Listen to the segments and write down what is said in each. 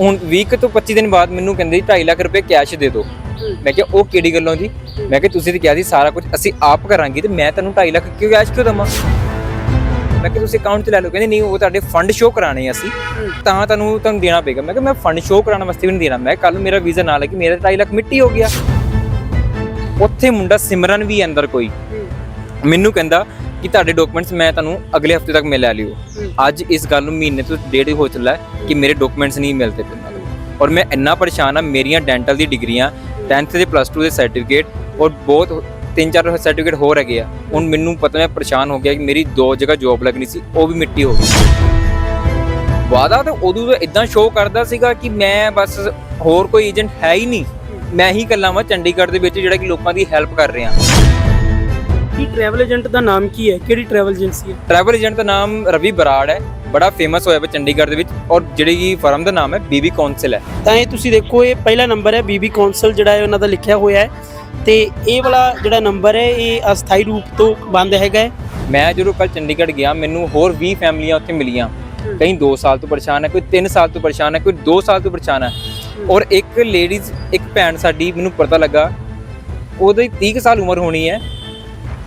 ਹੁਣ 20 ਕੁ ਤੋਂ 25 ਦਿਨ ਬਾਅਦ ਮੈਨੂੰ ਕਹਿੰਦੇ ਜੀ 2.5 ਲੱਖ ਰੁਪਏ ਕੈਸ਼ ਦੇ ਦਿਓ। ਮੈਂ ਕਿਹਾ ਉਹ ਕਿਹੜੀ ਗੱਲੋਂ ਜੀ? ਮੈਂ ਕਿਹਾ ਤੁਸੀਂ ਤੇ ਕਿਹਾ ਸੀ ਸਾਰਾ ਕੁਝ ਅਸੀਂ ਆਪ ਕਰਾਂਗੇ ਤੇ ਮੈਂ ਤੁਹਾਨੂੰ 2.5 ਲੱਖ ਕਿਉਂ ਕੈਸ਼ ਕਿਉਂ ਦਵਾਂ? ਮੈਂ ਕਿਹਾ ਤੁਸੀਂ ਅਕਾਊਂਟ 'ਚ ਲੈ ਲਓ। ਕਹਿੰਦੇ ਨਹੀਂ ਉਹ ਤੁਹਾਡੇ ਫੰਡ ਸ਼ੋ ਕਰਾਣੇ ਅਸੀਂ ਤਾਂ ਤੁਹਾਨੂੰ ਤੁਹਾਨੂੰ ਦੇਣਾ ਪਏਗਾ। ਮੈਂ ਕਿਹਾ ਮੈਂ ਫੰਡ ਸ਼ੋ ਕਰਾਉਣ ਵਾਸਤੇ ਵੀ ਨਹੀਂ ਦੇਣਾ। ਮੈਂ ਕੱਲ ਮੇਰਾ ਵੀਜ਼ਾ ਨਾਲ ਹੈ ਕਿ ਮੇਰਾ 2.5 ਲੱਖ ਮਿੱਟੀ ਹੋ ਗਿਆ। ਉੱਥੇ ਮੁੰਡਾ ਸਿਮਰਨ ਵੀ ਅੰਦਰ ਕੋਈ। ਮੈਨੂੰ ਕਹਿੰਦਾ ਕਿ ਤੁਹਾਡੇ ਡਾਕੂਮੈਂਟਸ ਮੈਂ ਤੁਹਾਨੂੰ ਅਗਲੇ ਹਫ਼ਤੇ ਤੱਕ ਮੈਂ ਲੈ ਲਿਓ। ਅੱਜ ਇਸ ਗੱਲ ਨੂੰ ਮਹੀਨੇ ਤੋਂ ਡੇਢ ਹੋ ਚੱਲਾ ਕਿ ਮੇਰੇ ਡਾਕੂਮੈਂਟਸ ਨਹੀਂ ਮਿਲਦੇ ਪਏ। ਮੈਨੂੰ ਔਰ ਮੈਂ ਇੰਨਾ ਪਰੇਸ਼ਾਨ ਆ ਮੇਰੀਆਂ ਡੈਂਟਲ ਦੀ ਡਿਗਰੀਆਂ 10th ਦੇ ਪਲੱਸ 2 ਦੇ ਸਰਟੀਫਿਕੇਟ ਔਰ ਬਹੁਤ ਤਿੰਨ ਚਾਰ ਸਰਟੀਫਿਕੇਟ ਹੋਰ ਹੈਗੇ ਆ। ਹੁਣ ਮੈਨੂੰ ਪਤਾ ਮੈਂ ਪਰੇਸ਼ਾਨ ਹੋ ਗਿਆ ਕਿ ਮੇਰੀ ਦੋ ਜਗ੍ਹਾ ਜੌਬ ਲੱਗਣੀ ਸੀ, ਉਹ ਵੀ ਮਿੱਟੀ ਹੋ ਗਈ। ਵਾਦਾ ਤਾਂ ਉਦੋਂ ਤਾਂ ਇਦਾਂ ਸ਼ੋਅ ਕਰਦਾ ਸੀਗਾ ਕਿ ਮੈਂ ਬਸ ਹੋਰ ਕੋਈ ਏਜੰਟ ਹੈ ਹੀ ਨਹੀਂ। ਮੈਂ ਹੀ ਇਕੱਲਾ ਵਾਂ ਚੰਡੀਗੜ੍ਹ ਦੇ ਵਿੱਚ ਜਿਹੜਾ ਕਿ ਲੋਕਾਂ ਦੀ ਹੈਲਪ ਕਰ ਰਿਹਾ। ਕੀ ਟਰੈਵਲ ਏਜੰਟ ਦਾ ਨਾਮ ਕੀ ਹੈ? ਕਿਹੜੀ ਟਰੈਵਲ ਏਜੰਸੀ ਹੈ? ਟਰੈਵਲ ਏਜੰਟ ਦਾ ਨਾਮ ਰਵੀ ਬਰਾੜ ਹੈ ਬੜਾ ਫੇਮਸ ਹੋਇਆ ਵਾ ਚੰਡੀਗੜ੍ਹ ਦੇ ਵਿੱਚ ਔਰ ਜਿਹੜੀ ਫਰਮ ਦਾ ਨਾਮ ਹੈ ਬੀਬੀ ਕੌਂਸਲ ਹੈ। ਤਾਂ ਇਹ ਤੁਸੀਂ ਦੇਖੋ ਇਹ ਪਹਿਲਾ ਨੰਬਰ ਹੈ ਬੀਬੀ ਕੌਂਸਲ ਜਿਹੜਾ ਹੈ ਉਹਨਾਂ ਦਾ ਲਿਖਿਆ ਹੋਇਆ ਹੈ। ਤੇ ਇਹ ਵਾਲਾ ਜਿਹੜਾ ਨੰਬਰ ਹੈ ਇਹ ਅਸਥਾਈ ਰੂਪ ਤੋਂ ਬੰਦ ਹੈਗਾ ਹੈ। ਮੈਂ ਜਦੋਂ ਕੱਲ ਚੰਡੀਗੜ੍ਹ ਗਿਆ ਮੈਨੂੰ ਹੋਰ 20 ਫੈਮਲੀਆਂ ਉੱਥੇ ਮਿਲੀਆਂ। ਕਈ 2 ਸਾਲ ਤੋਂ ਪਰੇਸ਼ਾਨ ਹੈ ਕੋਈ 3 ਸਾਲ ਤੋਂ ਪਰੇਸ਼ਾਨ ਹੈ ਕੋਈ 2 ਸਾਲ ਤੋਂ ਪਰੇਸ਼ਾਨ ਹੈ। ਔਰ ਇੱਕ ਲੇਡੀਜ਼ ਇੱਕ ਭੈਣ ਸਾਡੀ ਮੈਨੂੰ ਪਤਾ ਲੱਗਾ ਉਹਦੀ 30 ਕੁ ਸਾਲ ਉਮਰ ਹੋਣੀ ਹੈ।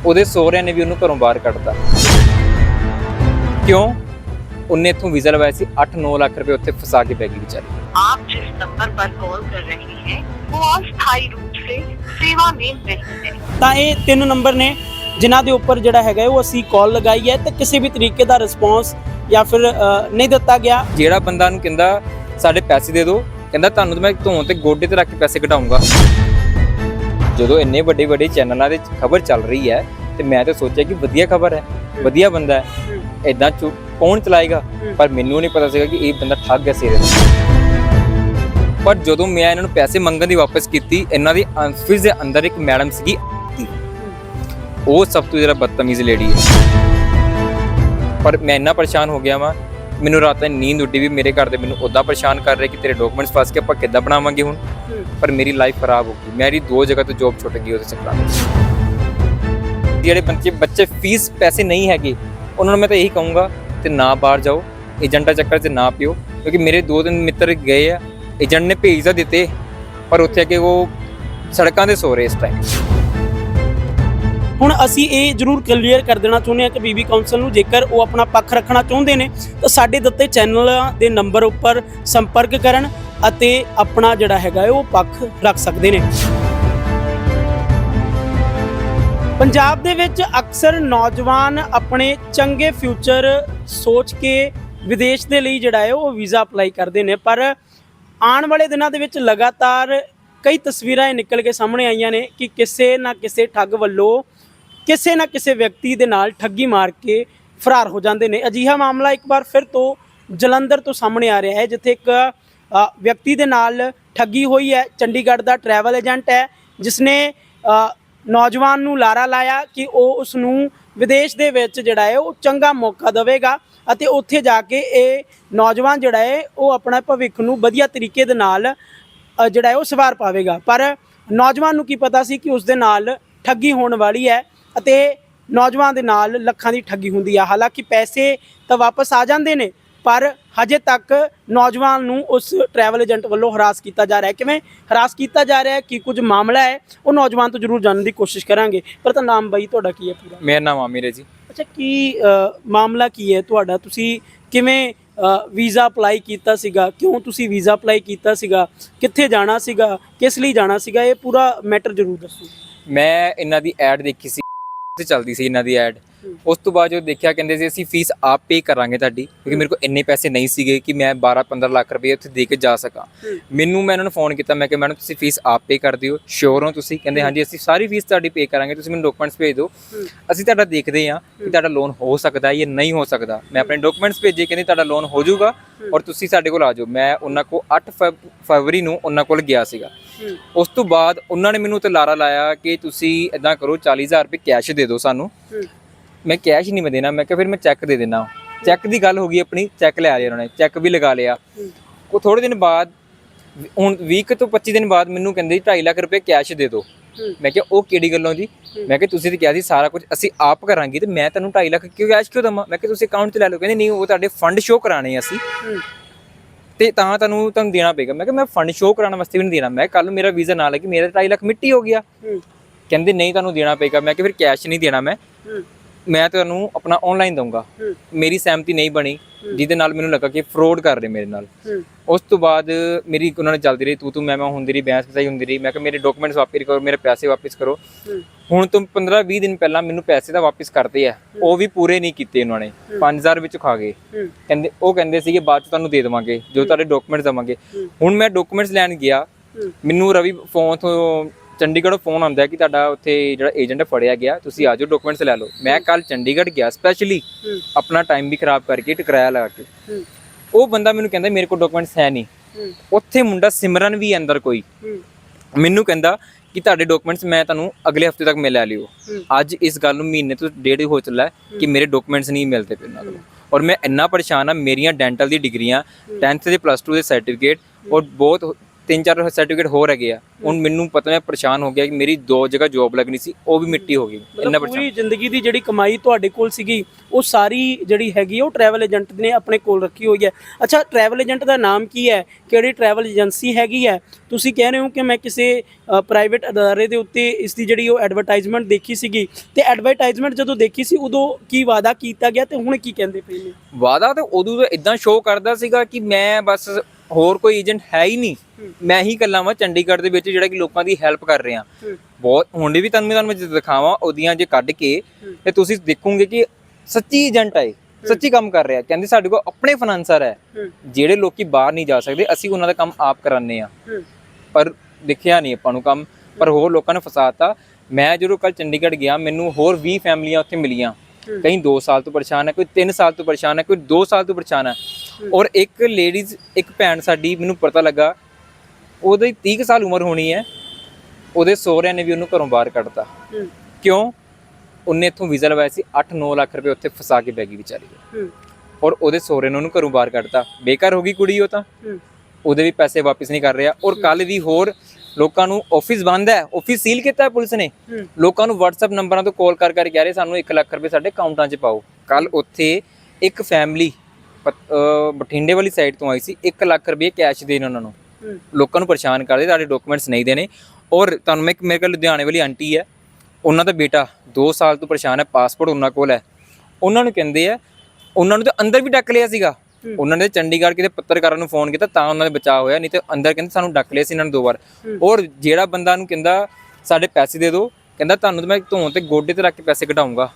ਉਹਦੇ ਸਹੁਰਿਆਂ ਨੇ ਵੀ ਉਹਨੂੰ ਘਰੋਂ ਬਾਹਰ ਕੱਢਤਾ ਕਿਉਂ ਉਹਨੇ ਇੱਥੋਂ ਵੀਜ਼ਾ ਲਵਾਇਆ ਸੀ 8-9 ਲੱਖ ਰੁਪਏ ਉੱਥੇ ਫਸਾ ਕੇ ਪੈ ਗਈ ਵਿਚਾਰੀ आप जिस नंबर पर कॉल कर रहे हैं वो अस्थायी रूप से सेवा में नहीं है ਤਾਂ ਇਹ ਤਿੰਨ ਨੰਬਰ ਨੇ ਜਿਨ੍ਹਾਂ ਦੇ ਉੱਪਰ ਜਿਹੜਾ ਹੈਗਾ ਹੈ ਉਹ ਅਸੀਂ ਕਾਲ ਲਗਾਈ ਹੈ ਤੇ ਕਿਸੇ ਵੀ ਤਰੀਕੇ ਦਾ ਰਿਸਪੌਂਸ ਜਾਂ ਫਿਰ ਅ, ਨਹੀਂ ਦਿੱਤਾ ਗਿਆ ਜਿਹੜਾ ਬੰਦਾ ਨੂੰ ਕਹਿੰਦਾ ਸਾਡੇ ਪੈਸੇ ਦੇ ਦਿਓ ਕਹਿੰਦਾ ਤੁਹਾਨੂੰ ਤਾਂ ਮੈਂ ਧੋਣ ਤੇ ਗੋਡੇ ਤੇ ਰੱਖ ਕੇ ਪੈਸੇ ਕਢਾਉਂਗਾ ਜਦੋਂ ਇੰਨੇ ਵੱਡੇ ਵੱਡੇ ਚੈਨਲਾਂ ਦੇ ਖਬਰ ਚੱਲ ਰਹੀ ਹੈ, ਤੇ ਮੈਂ ਤਾਂ ਸੋਚਿਆ ਕਿ ਵਧੀਆ ਖਬਰ ਹੈ, ਵਧੀਆ ਬੰਦਾ ਹੈ ਇਦਾਂ ਕੌਣ ਚਲਾਏਗਾ? ਪਰ ਮੈਨੂੰ ਨਹੀਂ ਪਤਾ ਸੀਗਾ ਕਿ ਇਹ ਬੰਦਾ ਠੱਗ ਹੈ ਸੀਰੀਅਸ ਪਰ ਜਦੋਂ ਮੈਂ ਇਹਨਾਂ ਨੂੰ ਪੈਸੇ ਮੰਗਣ ਦੀ ਵਾਪਸ ਕੀਤੀ, ਇਹਨਾਂ ਦੀ ਆਫਿਸ ਦੇ ਅੰਦਰ ਇੱਕ ਮੈਡਮ ਸੀਗੀ ਉਹ ਸਭ ਤੋਂ ਜ਼ਿਆਦਾ ਬਦਤਮੀਜ਼ ਲੇਡੀ ਹੈ। ਪਰ ਮੈਂ ਇੰਨਾ ਪਰੇਸ਼ਾਨ ਹੋ ਗਿਆ ਵਾਂ, ਮੈਨੂੰ ਰਾਤਾਂ ਨੀਂਦ ਉੱਡੀ ਵੀ ਮੇਰੇ ਘਰ ਦੇ ਮੈਨੂੰ ਉਦਾਂ ਪਰੇਸ਼ਾਨ ਕਰ ਰਹੇ ਕਿ ਤੇਰੇ ਡਾਕੂਮੈਂਟਸ ਫਸ ਕੇ ਆਪਾਂ ਕਿੱਦਾਂ ਬਣਾਵਾਂਗੇ ਹੁਣ? ਪਰ ਮੇਰੀ ਲਾਈਫ ਖਰਾਬ ਹੋ ਗਈ। ਮੇਰੀ ਦੋ ਜਗ੍ਹਾ ਤੋਂ ਜੌਬ ਛੁੱਟ ਗਈ ਉਹਦੇ ਚੱਕਰਾਂ ਵਿੱਚ ਜਿਹੜੇ ਬੱਚੇ ਬੱਚੇ ਫੀਸ ਪੈਸੇ ਨਹੀਂ ਹੈਗੇ, ਉਹਨਾਂ ਨੂੰ ਮੈਂ ਤਾਂ ਇਹੀ ਕਹੂੰਗਾ ਤੇ ਨਾ ਬਾਹਰ ਜਾਓ, ਏਜੰਟਾ ਚੱਕਰ 'ਚ ਨਾ ਪਿਓ, ਕਿਉਂਕਿ ਮੇਰੇ ਦੋ ਤਿੰਨ ਮਿੱਤਰ ਗਏ ਆ, ਏਜੰਟ ਨੇ ਭੇਜ ਤਾਂ ਦਿੱਤੇ, ਪਰ ਉੱਥੇ ਅੱਗੇ ਉਹ ਸੜਕਾਂ ਦੇ ਸੋ ਰਹੇ ਇਸ ਟਾਈਮ ਹੁਣ ਅਸੀਂ ਇਹ ਜ਼ਰੂਰ ਕਲੀਅਰ ਕਰ ਦੇਣਾ ਚਾਹੁੰਦੇ ਹਾਂ ਕਿ ਬੀਬੀ ਕਾਉਂਸਲ ਨੂੰ ਜੇਕਰ ਉਹ ਆਪਣਾ ਪੱਖ ਰੱਖਣਾ ਚਾਹੁੰਦੇ ਨੇ, ਤਾਂ ਸਾਡੇ ਦਿੱਤੇ ਚੈਨਲਾਂ ਦੇ ਨੰਬਰ ਉੱਪਰ ਸੰਪਰਕ ਕਰਨ ਅਤੇ ਆਪਣਾ ਜਿਹੜਾ ਹੈਗਾ ਹੈ ਉਹ ਪੱਖ ਰੱਖ ਸਕਦੇ ਨੇ। ਪੰਜਾਬ ਦੇ ਵਿੱਚ ਅਕਸਰ ਨੌਜਵਾਨ ਆਪਣੇ ਚੰਗੇ ਫਿਊਚਰ ਸੋਚ ਕੇ ਵਿਦੇਸ਼ ਦੇ ਲਈ ਜਿਹੜਾ ਹੈ ਉਹ ਵੀਜ਼ਾ ਅਪਲਾਈ ਕਰਦੇ ਨੇ, ਪਰ ਆਉਣ ਵਾਲੇ ਦਿਨਾਂ ਦੇ ਵਿੱਚ ਲਗਾਤਾਰ ਕਈ ਤਸਵੀਰਾਂ ਇਹ ਨਿਕਲ ਕੇ ਸਾਹਮਣੇ ਆਈਆਂ ਨੇ ਕਿ ਕਿਸੇ ਨਾ ਕਿਸੇ ਠੱਗ ਵੱਲੋਂ ਕਿਸੇ ਨਾ ਕਿਸੇ ਵਿਅਕਤੀ ਦੇ ਨਾਲ ਠੱਗੀ ਮਾਰ ਕੇ ਫਰਾਰ ਹੋ ਜਾਂਦੇ ਨੇ। ਅਜਿਹਾ ਮਾਮਲਾ ਇੱਕ ਵਾਰ ਫਿਰ ਤੋਂ ਜਲੰਧਰ ਤੋਂ ਸਾਹਮਣੇ ਆ ਰਿਹਾ ਹੈ ਜਿੱਥੇ ਇੱਕ ਵਿਅਕਤੀ ਦੇ ਨਾਲ ਠੱਗੀ ਹੋਈ ਹੈ। ਚੰਡੀਗੜ੍ਹ ਦਾ ਟਰੈਵਲ ਏਜੰਟ ਹੈ ਜਿਸਨੇ ਅ, ਨੌਜਵਾਨ ਨੂੰ ਲਾਰਾ ਲਾਇਆ ਕਿ ਉਹ ਉਸ ਨੂੰ ਵਿਦੇਸ਼ ਦੇ ਵਿੱਚ ਜਿਹੜਾ ਹੈ ਉਹ ਚੰਗਾ ਮੌਕਾ ਦੇਵੇਗਾ ਅਤੇ ਉੱਥੇ ਜਾ ਕੇ ਇਹ ਨੌਜਵਾਨ ਜਿਹੜਾ ਹੈ ਉਹ ਆਪਣਾ ਭਵਿੱਖ ਨੂੰ ਵਧੀਆ ਤਰੀਕੇ ਦੇ ਨਾਲ ਜਿਹੜਾ ਹੈ ਉਹ ਸਵਾਰ ਪਾਵੇਗਾ। ਪਰ ਨੌਜਵਾਨ ਨੂੰ ਕੀ ਪਤਾ ਸੀ ਕਿ ਉਸ ਦੇ ਨਾਲ ਠੱਗੀ ਹੋਣ ਵਾਲੀ ਹੈ। ਅਤੇ ਨੌਜਵਾਨ ਦੇ ਨਾਲ ਲੱਖਾਂ ਦੀ ਠੱਗੀ ਹੁੰਦੀ ਆ। ਹਾਲਾਂਕਿ ਪੈਸੇ ਤਾਂ ਵਾਪਸ ਆ ਜਾਂਦੇ ਨੇ ਪਰ ਹਜੇ ਤੱਕ ਨੌਜਵਾਨ ਨੂੰ ਉਸ ਟਰੈਵਲ ਏਜੰਟ ਵੱਲੋਂ ਹਰਾਸ ਕੀਤਾ ਜਾ ਰਿਹਾ ਹੈ। ਕਿਵੇਂ ਹਰਾਸ ਕੀਤਾ ਜਾ ਰਿਹਾ ਹੈ ਕੀ ਕੁਝ ਮਾਮਲਾ ਹੈ ਉਹ ਨੌਜਵਾਨ ਤੋਂ ਜ਼ਰੂਰ ਜਾਣਨ ਦੀ ਕੋਸ਼ਿਸ਼ ਕਰਾਂਗੇ। ਪਰ ਤਾਂ ਨਾਮ ਬਾਈ ਤੁਹਾਡਾ ਕੀ ਹੈ ਪੂਰਾ? ਮੇਰਾ ਨਾਮ ਆਮਿਰ ਹੈ ਜੀ। ਅੱਛਾ ਕੀ ਮਾਮਲਾ ਕੀ ਹੈ ਤੁਹਾਡਾ? ਤੁਸੀਂ ਕਿਵੇਂ ਵੀਜ਼ਾ ਅਪਲਾਈ ਕੀਤਾ ਸੀਗਾ? ਕਿਉਂ ਤੁਸੀਂ ਵੀਜ਼ਾ ਅਪਲਾਈ ਕੀਤਾ ਸੀਗਾ? ਕਿੱਥੇ ਜਾਣਾ ਸੀਗਾ? ਕਿਸ ਲਈ ਜਾਣਾ ਸੀਗਾ? ਇਹ ਪੂਰਾ ਮੈਟਰ ਜ਼ਰੂਰ ਦੱਸੋ। ਮੈਂ ਇਹਨਾਂ ਦੀ ਐਡ ਦੇਖੀ ਸੀ। ਤੇ ਚੱਲਦੀ ਸੀ ਇਹਨਾਂ ਦੀ ਐਡ ਉਸ ਤੋਂ ਬਾਅਦ ਜੋ ਦੇਖਿਆ ਕਹਿੰਦੇ ਸੀ, ਅਸੀਂ ਫੀਸ ਆਪ ਪੇ ਕਰਾਂਗੇ ਤੁਹਾਡੀ, ਕਿਉਂਕਿ ਮੇਰੇ ਕੋਲ ਇੰਨੇ ਪੈਸੇ ਨਹੀਂ ਸੀਗੇ ਕਿ ਮੈਂ 12 15 ਲੱਖ ਰੁਪਏ ਉੱਥੇ ਦੇ ਕੇ ਜਾ ਸਕਾਂ। ਮੈਨੂੰ ਮੈਂ ਇਹਨਾਂ ਨੂੰ ਫੋਨ ਕੀਤਾ, ਮੈਂ ਕਿ ਮੈਡਮ, ਤੁਸੀਂ ਫੀਸ ਆਪ ਪੇ ਕਰ ਦਿਓ ਸ਼ੋਰ ਹੋ ਤੁਸੀਂ? ਕਹਿੰਦੇ, ਹਾਂਜੀ, ਅਸੀਂ ਸਾਰੀ ਫੀਸ ਤੁਹਾਡੀ ਪੇ ਕਰਾਂਗੇ, ਤੁਸੀਂ ਮੈਨੂੰ ਡਾਕੂਮੈਂਟਸ ਭੇਜ ਦਿਓ। ਅਸੀਂ ਤੁਹਾਡਾ ਦੇਖਦੇ ਹਾਂ ਕਿ ਤੁਹਾਡਾ ਲੋਨ ਹੋ ਸਕਦਾ ਜਾਂ ਨਹੀਂ ਹੋ ਸਕਦਾ। ਮੈਂ ਆਪਣੇ ਡਾਕੂਮੈਂਟਸ ਭੇਜੇ, ਕਹਿੰਦੇ, ਤੁਹਾਡਾ ਲੋਨ ਹੋ ਜਾਊਗਾ ਔਰ ਤੁਸੀਂ ਸਾਡੇ ਕੋਲ ਆ ਜਾਓ। ਮੈਂ ਉਹਨਾਂ ਕੋਲ 8 ਫਰਵਰੀ ਨੂੰ ਉਹਨਾਂ ਕੋਲ ਗਿਆ ਸੀਗਾ। ਉਸ ਤੋਂ ਬਾਅਦ ਉਹਨਾਂ ਨੇ ਮੈਨੂੰ ਤੇ ਲਾਰਾ ਲਾਇਆ ਕਿ ਤੁਸੀਂ ਇਦਾਂ ਕਰੋ 40000 ਰੁਪਏ ਕੈਸ਼ ਦੇ ਦਿਓ ਸਾਨੂੰ। ਮੈਂ ਕੈਸ਼ ਨਹੀਂ ਮੈਂ ਦੇਣਾ ਮੈਂ ਕਿਹਾ ਫਿਰ ਮੈਂ ਚੈੱਕ ਦੇ ਦੇਣਾ ਚੈੱਕ ਦੀ ਗੱਲ ਹੋ ਗਈ ਆਪਣੀ ਚੈੱਕ ਲਿਆ ਲਿਆ ਉਹਨਾਂ ਨੇ ਚੈੱਕ ਵੀ ਲਗਾ ਲਿਆ। ਉਹ ਥੋੜੇ ਦਿਨ ਬਾਅਦ ਹੁਣ 20 ਕੁ ਤੋਂ 25 ਦਿਨ ਬਾਅਦ ਮੈਨੂੰ ਕਹਿੰਦੇ 2.5 ਲੱਖ ਰੁਪਏ ਕੈਸ਼ ਦੇ ਦਿਓ। ਮੈਂ ਕਿਹਾ ਉਹ ਕਿਹੜੀ ਗੱਲੋਂ ਜੀ? ਮੈਂ ਕਿਹਾ ਤੁਸੀਂ ਤੇ ਕਿਹਾ ਸੀ ਸਾਰਾ ਕੁਝ ਅਸੀਂ ਆਪ ਕਰਾਂਗੇ ਤੇ ਮੈਂ ਤੁਹਾਨੂੰ 2.5 ਲੱਖ ਕਿਉਂ ਕੈਸ਼ ਕਿਉਂ ਦਵਾਂ? ਮੈਂ ਕਿਹਾ ਤੁਸੀਂ ਅਕਾਊਂਟ 'ਚ ਲੈ ਲਓ। ਕਹਿੰਦੇ ਨਹੀਂ ਉਹ ਤੁਹਾਡੇ ਫੰਡ ਸ਼ੋ ਕਰਾਣੇ ਆ ਅਸੀਂ। ਤੇ ਤਾਂ ਤੁਹਾਨੂੰ ਤੁਹਾਨੂੰ ਦੇਣਾ ਪਏਗਾ। ਮੈਂ ਕਿਹਾ ਮੈਂ ਫੰਡ ਸ਼ੋਅ ਕਰਾਉਣ ਵਾਸਤੇ ਵੀ ਨਹੀਂ ਦੇਣਾ। ਮੈਂ ਕੱਲ ਮੇਰਾ ਵੀਜ਼ਾ ਨਾ ਲੱਗੇ ਮੇਰਾ 2.5 ਲੱਖ ਮਿੱਟੀ ਹੋ ਗਿਆ। ਹੂੰ। ਕਹਿੰਦੇ ਨਹੀਂ ਤੁਹਾਨੂੰ ਦੇਣਾ ਪਏਗਾ। ਮੈਂ ਕਿਹਾ ਫਿਰ ਕੈਸ਼ ਨਹੀਂ ਦੇਣਾ ਮੈਂ। ਹੂੰ। ਮੈਂ ਤੁਹਾਨੂੰ ਆਪਣਾ ਆਨਲਾਈਨ ਦਊਂਗਾ। ਮੇਰੀ ਸਹਿਮਤੀ ਨਹੀਂ ਬਣੀ ਜਿਹਦੇ ਨਾਲ ਮੈਨੂੰ ਲੱਗਾ ਕਿ ਫਰੋਡ ਕਰ ਰਹੇ ਮੇਰੇ ਨਾਲ। ਉਸ ਤੋਂ ਬਾਅਦ ਮੇਰੀ ਉਹਨਾਂ ਨਾਲ ਚੱਲਦੀ ਰਹੀ ਤੂੰ ਤੂੰ ਮੈਂ ਮੈਂ ਹੁੰਦੀ ਰਹੀ ਬਹਿਸ ਬਸਾਈ ਹੁੰਦੀ ਰਹੀ। ਮੈਂ ਕਿਹਾ ਮੇਰੇ ਡਾਕੂਮੈਂਟਸ ਵਾਪਸ ਕਰੋ ਮੇਰੇ ਪੈਸੇ ਵਾਪਸ ਕਰੋ। ਹੁਣ ਤੋਂ 15 20 ਦਿਨ ਪਹਿਲਾਂ ਮੈਨੂੰ ਪੈਸੇ ਤਾਂ ਵਾਪਸ ਕਰਤੇ ਆ। ਉਹ ਵੀ ਪੂਰੇ ਨਹੀਂ ਕੀਤੇ ਉਹਨਾਂ ਨੇ। 5000 ਵਿੱਚ ਖਾ ਗਏ। ਕਹਿੰਦੇ ਉਹ ਕਹਿੰਦੇ ਸੀਗੇ ਬਾਅਦ ਚ ਤੁਹਾਨੂੰ ਦੇ ਦੇਵਾਂਗੇ ਜੋ ਤੁਹਾਡੇ ਡਾਕੂਮੈਂਟਸ ਦੇਵਾਂਗੇ। ਹੁਣ ਮੈਂ ਡਾਕੂਮੈਂਟਸ ਲੈਣ ਗਿਆ। ਮੈਨੂੰ ਰਵੀ ਫੋਨ ਤੋਂ ਚੰਡੀਗੜ੍ਹੋਂ ਫੋਨ ਆਉਂਦਾ ਕਿ ਤੁਹਾਡਾ ਉੱਥੇ ਜਿਹੜਾ ਏਜੰਟ ਫੜਿਆ ਗਿਆ ਤੁਸੀਂ ਆ ਜਾਓ ਡਾਕੂਮੈਂਟਸ ਲੈ ਲਓ। ਮੈਂ ਕੱਲ ਚੰਡੀਗੜ੍ਹ ਗਿਆ ਸਪੈਸ਼ਲੀ ਆਪਣਾ ਟਾਈਮ ਵੀ ਖਰਾਬ ਕਰਕੇ ਟਕਰਾਇਆ ਲਗਾ ਕੇ। ਉਹ ਬੰਦਾ ਮੈਨੂੰ ਕਹਿੰਦਾ ਮੇਰੇ ਕੋਲ ਡਾਕੂਮੈਂਟਸ ਹੈ ਨਹੀਂ। ਉੱਥੇ ਮੁੰਡਾ ਸਿਮਰਨ ਵੀ ਅੰਦਰ ਕੋਈ। ਮੈਨੂੰ ਕਹਿੰਦਾ ਕਿ ਤੁਹਾਡੇ ਡਾਕੂਮੈਂਟਸ ਮੈਂ ਤੁਹਾਨੂੰ ਅਗਲੇ ਹਫ਼ਤੇ ਤੱਕ ਮਿਲ ਲੈ ਲਿਓ। ਅੱਜ ਇਸ ਗੱਲ ਨੂੰ ਮਹੀਨੇ ਤੋਂ ਡੇਢ ਹੋ ਚੱਲਾ ਕਿ ਮੇਰੇ ਡਾਕੂਮੈਂਟਸ ਨਹੀਂ ਮਿਲਦੇ ਪਏ ਉਹਨਾਂ ਕੋਲ। ਔਰ ਮੈਂ ਇੰਨਾ ਪਰੇਸ਼ਾਨ ਆ ਮੇਰੀਆਂ ਡੈਂਟਲ ਦੀ ਡਿਗਰੀਆਂ 10th ਦੇ ਪਲੱਸ 2 ਦੇ ਸਰਟੀਫਿਕੇਟ ਔਰ ਬਹੁਤ ਤਿੰਨ ਚਾਰ ਸਰਟੀਫਿਕੇਟ ਹੋਰ ਹੈਗੇ ਆ। ਹੁਣ ਮੈਨੂੰ ਪਤਾ ਮੈਂ ਪਰੇਸ਼ਾਨ ਹੋ ਗਿਆ ਕਿ ਮੇਰੀ ਦੋ ਜਗ੍ਹਾ ਜੌਬ ਲੱਗਣੀ ਸੀ ਉਹ ਵੀ ਮਿੱਟੀ ਹੋ ਗਈ ਇੰਨਾ ਪਰੇਸ਼ਾਨ। ਪੂਰੀ ਜ਼ਿੰਦਗੀ ਦੀ ਜਿਹੜੀ ਕਮਾਈ ਤੁਹਾਡੇ ਕੋਲ ਸੀਗੀ ਉਹ ਸਾਰੀ ਜਿਹੜੀ ਹੈਗੀ ਉਹ ਟਰੈਵਲ ਏਜੰਟ ਨੇ ਆਪਣੇ ਕੋਲ ਰੱਖੀ ਹੋਈ ਹੈ। ਅੱਛਾ ਟਰੈਵਲ ਏਜੰਟ ਦਾ ਨਾਮ ਕੀ ਹੈ? ਕਿਹੜੀ ਟਰੈਵਲ ਏਜੰਸੀ ਹੈਗੀ ਹੈ? ਤੁਸੀਂ ਕਹਿ ਰਹੇ ਹੋ ਕਿ ਮੈਂ ਕਿਸੇ ਪ੍ਰਾਈਵੇਟ ਅਦਾਰੇ ਦੇ ਉੱਤੇ ਇਸ ਦੀ ਜਿਹੜੀ ਉਹ ਐਡਵਰਟਾਈਜ਼ਮੈਂਟ ਦੇਖੀ ਸੀਗੀ। ਤੇ ਐਡਵਰਟਾਈਜ਼ਮੈਂਟ ਜਦੋਂ ਦੇਖੀ ਸੀ ਉਦੋਂ ਕੀ ਵਾਅਦਾ ਕੀਤਾ ਗਿਆ ਤੇ ਹੁਣ ਕੀ ਕਹਿੰਦੇ ਪਏ ਨੇ? ਵਾਦਾ ਤਾਂ ਉਦੋਂ ਇਦਾਂ ਸ਼ੋਅ ਕਰਦਾ ਸੀਗਾ ਕਿ ਮੈਂ ਬਸ ਹੋਰ ਕੋਈ ਏਜੰਟ ਹੈ ਹੀ ਨਹੀਂ। ਮੈਂ ਹੀ ਇਕੱਲਾ ਵਾਂ ਚੰਡੀਗੜ੍ਹ ਦੇ ਵਿੱਚ ਜਿਹੜਾ ਕਿ ਲੋਕਾਂ ਦੀ ਹੈਲਪ ਕਰ ਰਿਹਾ। ਬਹੁਤ ਹੁਣ ਵੀ ਤੁਹਾਨੂੰ ਮੈਂ ਤੁਹਾਨੂੰ ਮੈਂ ਦਿਖਾਵਾਂ ਉਹਦੀਆਂ ਜੇ ਕੱਢ ਕੇ। ਤੇ ਤੁਸੀਂ ਦੇਖੋਗੇ ਕਿ ਸੱਚੀ ਏਜੰਟ ਹੈ। ਸੱਚੀ ਕੰਮ ਕਰ ਰਿਹਾ। ਕਹਿੰਦੇ ਸਾਡੇ ਕੋਲ ਆਪਣੇ ਫਾਈਨਾਂਸਰ ਹੈ। ਜਿਹੜੇ ਲੋਕੀ ਬਾਹਰ ਨਹੀਂ ਜਾ ਸਕਦੇ ਅਸੀਂ ਉਹਨਾਂ ਦਾ ਕੰਮ ਆਪ ਕਰਾਉਂਦੇ ਆ ਪਰ ਦਿਖਿਆ ਨਹੀਂ ਆਪਾਂ ਨੂੰ ਕੰਮ। ਪਰ ਹੋਰ ਲੋਕਾਂ ਨੇ ਫਸਾਤਾ। ਮੈਂ ਜਦੋਂ ਕੱਲ ਚੰਡੀਗੜ੍ਹ ਗਿਆ ਮੈਨੂੰ ਹੋਰ 20 ਫੈਮਲੀਆਂ ਉੱਥੇ ਮਿਲੀਆਂ। ਕਈ 2 ਸਾਲ ਤੋਂ ਪਰੇਸ਼ਾਨ ਹੈ ਕੋਈ 3 ਸਾਲ ਤੋਂ ਪਰੇਸ਼ਾਨ ਹੈ ਕੋਈ 2 ਸਾਲ ਤੋਂ ਪਰੇਸ਼ਾਨ ਹੈ। ਔਰ ਇੱਕ ਲੇਡੀਜ਼ ਇੱਕ ਭੈਣ ਸਾਡੀ ਮੈਨੂੰ ਪਤਾ ਲੱਗਾ ਉਹਦੀ 30 ਕੁ ਸਾਲ ਉਮਰ ਹੋਣੀ ਹੈ ਉਹਦੇ ਸਹੁਰਿਆਂ ਨੇ ਵੀ ਉਹਨੂੰ ਘਰੋਂ ਬਾਹਰ ਕੱਢਤਾ। ਕਿਉਂ? ਉਹਨੇ ਇੱਥੋਂ ਵੀਜ਼ਾ ਲਵਾਇਆ ਸੀ 8-9 ਲੱਖ ਰੁਪਏ ਉੱਥੇ ਫਸਾ ਕੇ ਬੈਗੀ ਵਿਚਾਰੀ। ਔਰ ਉਹਦੇ ਸਹੁਰੇ ਨੇ ਉਹਨੂੰ ਘਰੋਂ ਬਾਹਰ ਕੱਢਤਾ। ਬੇਕਾਰ ਹੋ ਗਈ ਕੁੜੀ ਉਹ ਤਾਂ। ਉਹਦੇ ਵੀ ਪੈਸੇ ਵਾਪਸ ਨਹੀਂ ਕਰ ਰਿਹਾ। ਔਰ ਕੱਲ ਵੀ ਹੋਰ ਲੋਕਾਂ ਨੂੰ ਆਫਿਸ ਬੰਦ ਹੈ ਆਫਿਸ ਸੀਲ ਕੀਤਾ ਹੈ ਪੁਲਿਸ ਨੇ। ਲੋਕਾਂ ਨੂੰ WhatsApp ਨੰਬਰਾਂ ਤੋਂ ਕਾਲ ਕਰ ਕਰ ਕਹਿ ਰਹੇ ਸਾਨੂੰ 1 ਲੱਖ ਰੁਪਏ ਸਾਡੇ ਅਕਾਊਂਟਾਂ 'ਚ ਪਾਓ। ਕੱਲ ਉੱਥੇ ਇੱਕ ਫੈਮਿਲੀ ਬਠਿੰਡੇ ਵਾਲੀ ਸਾਈਡ ਤੋਂ ਆਈ ਸੀ 1 ਲੱਖ ਰੁਪਏ ਕੈਸ਼ ਦੇਣ ਉਹਨਾਂ ਨੂੰ। ਲੋਕਾਂ ਨੂੰ ਪਰੇਸ਼ਾਨ ਕਰਦੇ ਤੁਹਾਡੇ ਡਾਕੂਮੈਂਟਸ ਨਹੀਂ ਦੇਣੇ। ਔਰ ਤੁਹਾਨੂੰ ਮੈਂ ਮੇਰੇ ਕੋਲ ਲੁਧਿਆਣੇ ਵਾਲੀ ਆਂਟੀ ਹੈ ਉਹਨਾਂ ਦਾ ਬੇਟਾ 2 ਸਾਲ ਤੋਂ ਪਰੇਸ਼ਾਨ ਹੈ ਪਾਸਪੋਰਟ ਉਹਨਾਂ ਕੋਲ ਹੈ। ਉਹਨਾਂ ਨੂੰ ਕਹਿੰਦੇ ਆ ਉਹਨਾਂ ਨੂੰ ਤਾਂ ਅੰਦਰ ਵੀ ਡੱਕ ਲਿਆ ਸੀਗਾ। ਉਹਨਾਂ ਨੇ ਚੰਡੀਗੜ੍ਹ ਕਿਤੇ ਪੱਤਰਕਾਰਾਂ ਨੂੰ ਫੋਨ ਕੀਤਾ ਤਾਂ ਉਹਨਾਂ ਦਾ ਬਚਾਅ ਹੋਇਆ ਨਹੀਂ ਤੇ ਅੰਦਰ ਕਹਿੰਦੇ ਸਾਨੂੰ ਡੱਕ ਲਿਆ ਸੀ ਇਹਨਾਂ ਨੇ ਦੋ ਵਾਰ। ਔਰ ਜਿਹੜਾ ਬੰਦਾ ਨੂੰ ਕਹਿੰਦਾ ਸਾਡੇ ਪੈਸੇ ਦੇ ਦਿਓ ਕਹਿੰਦਾ ਤੁਹਾਨੂੰ ਤਾਂ ਮੈਂ ਧੋਣ ਤੇ ਗੋਡੇ ਤੇ ਰੱਖ ਕੇ ਪੈਸੇ ਕਢਾਉਂਗਾ।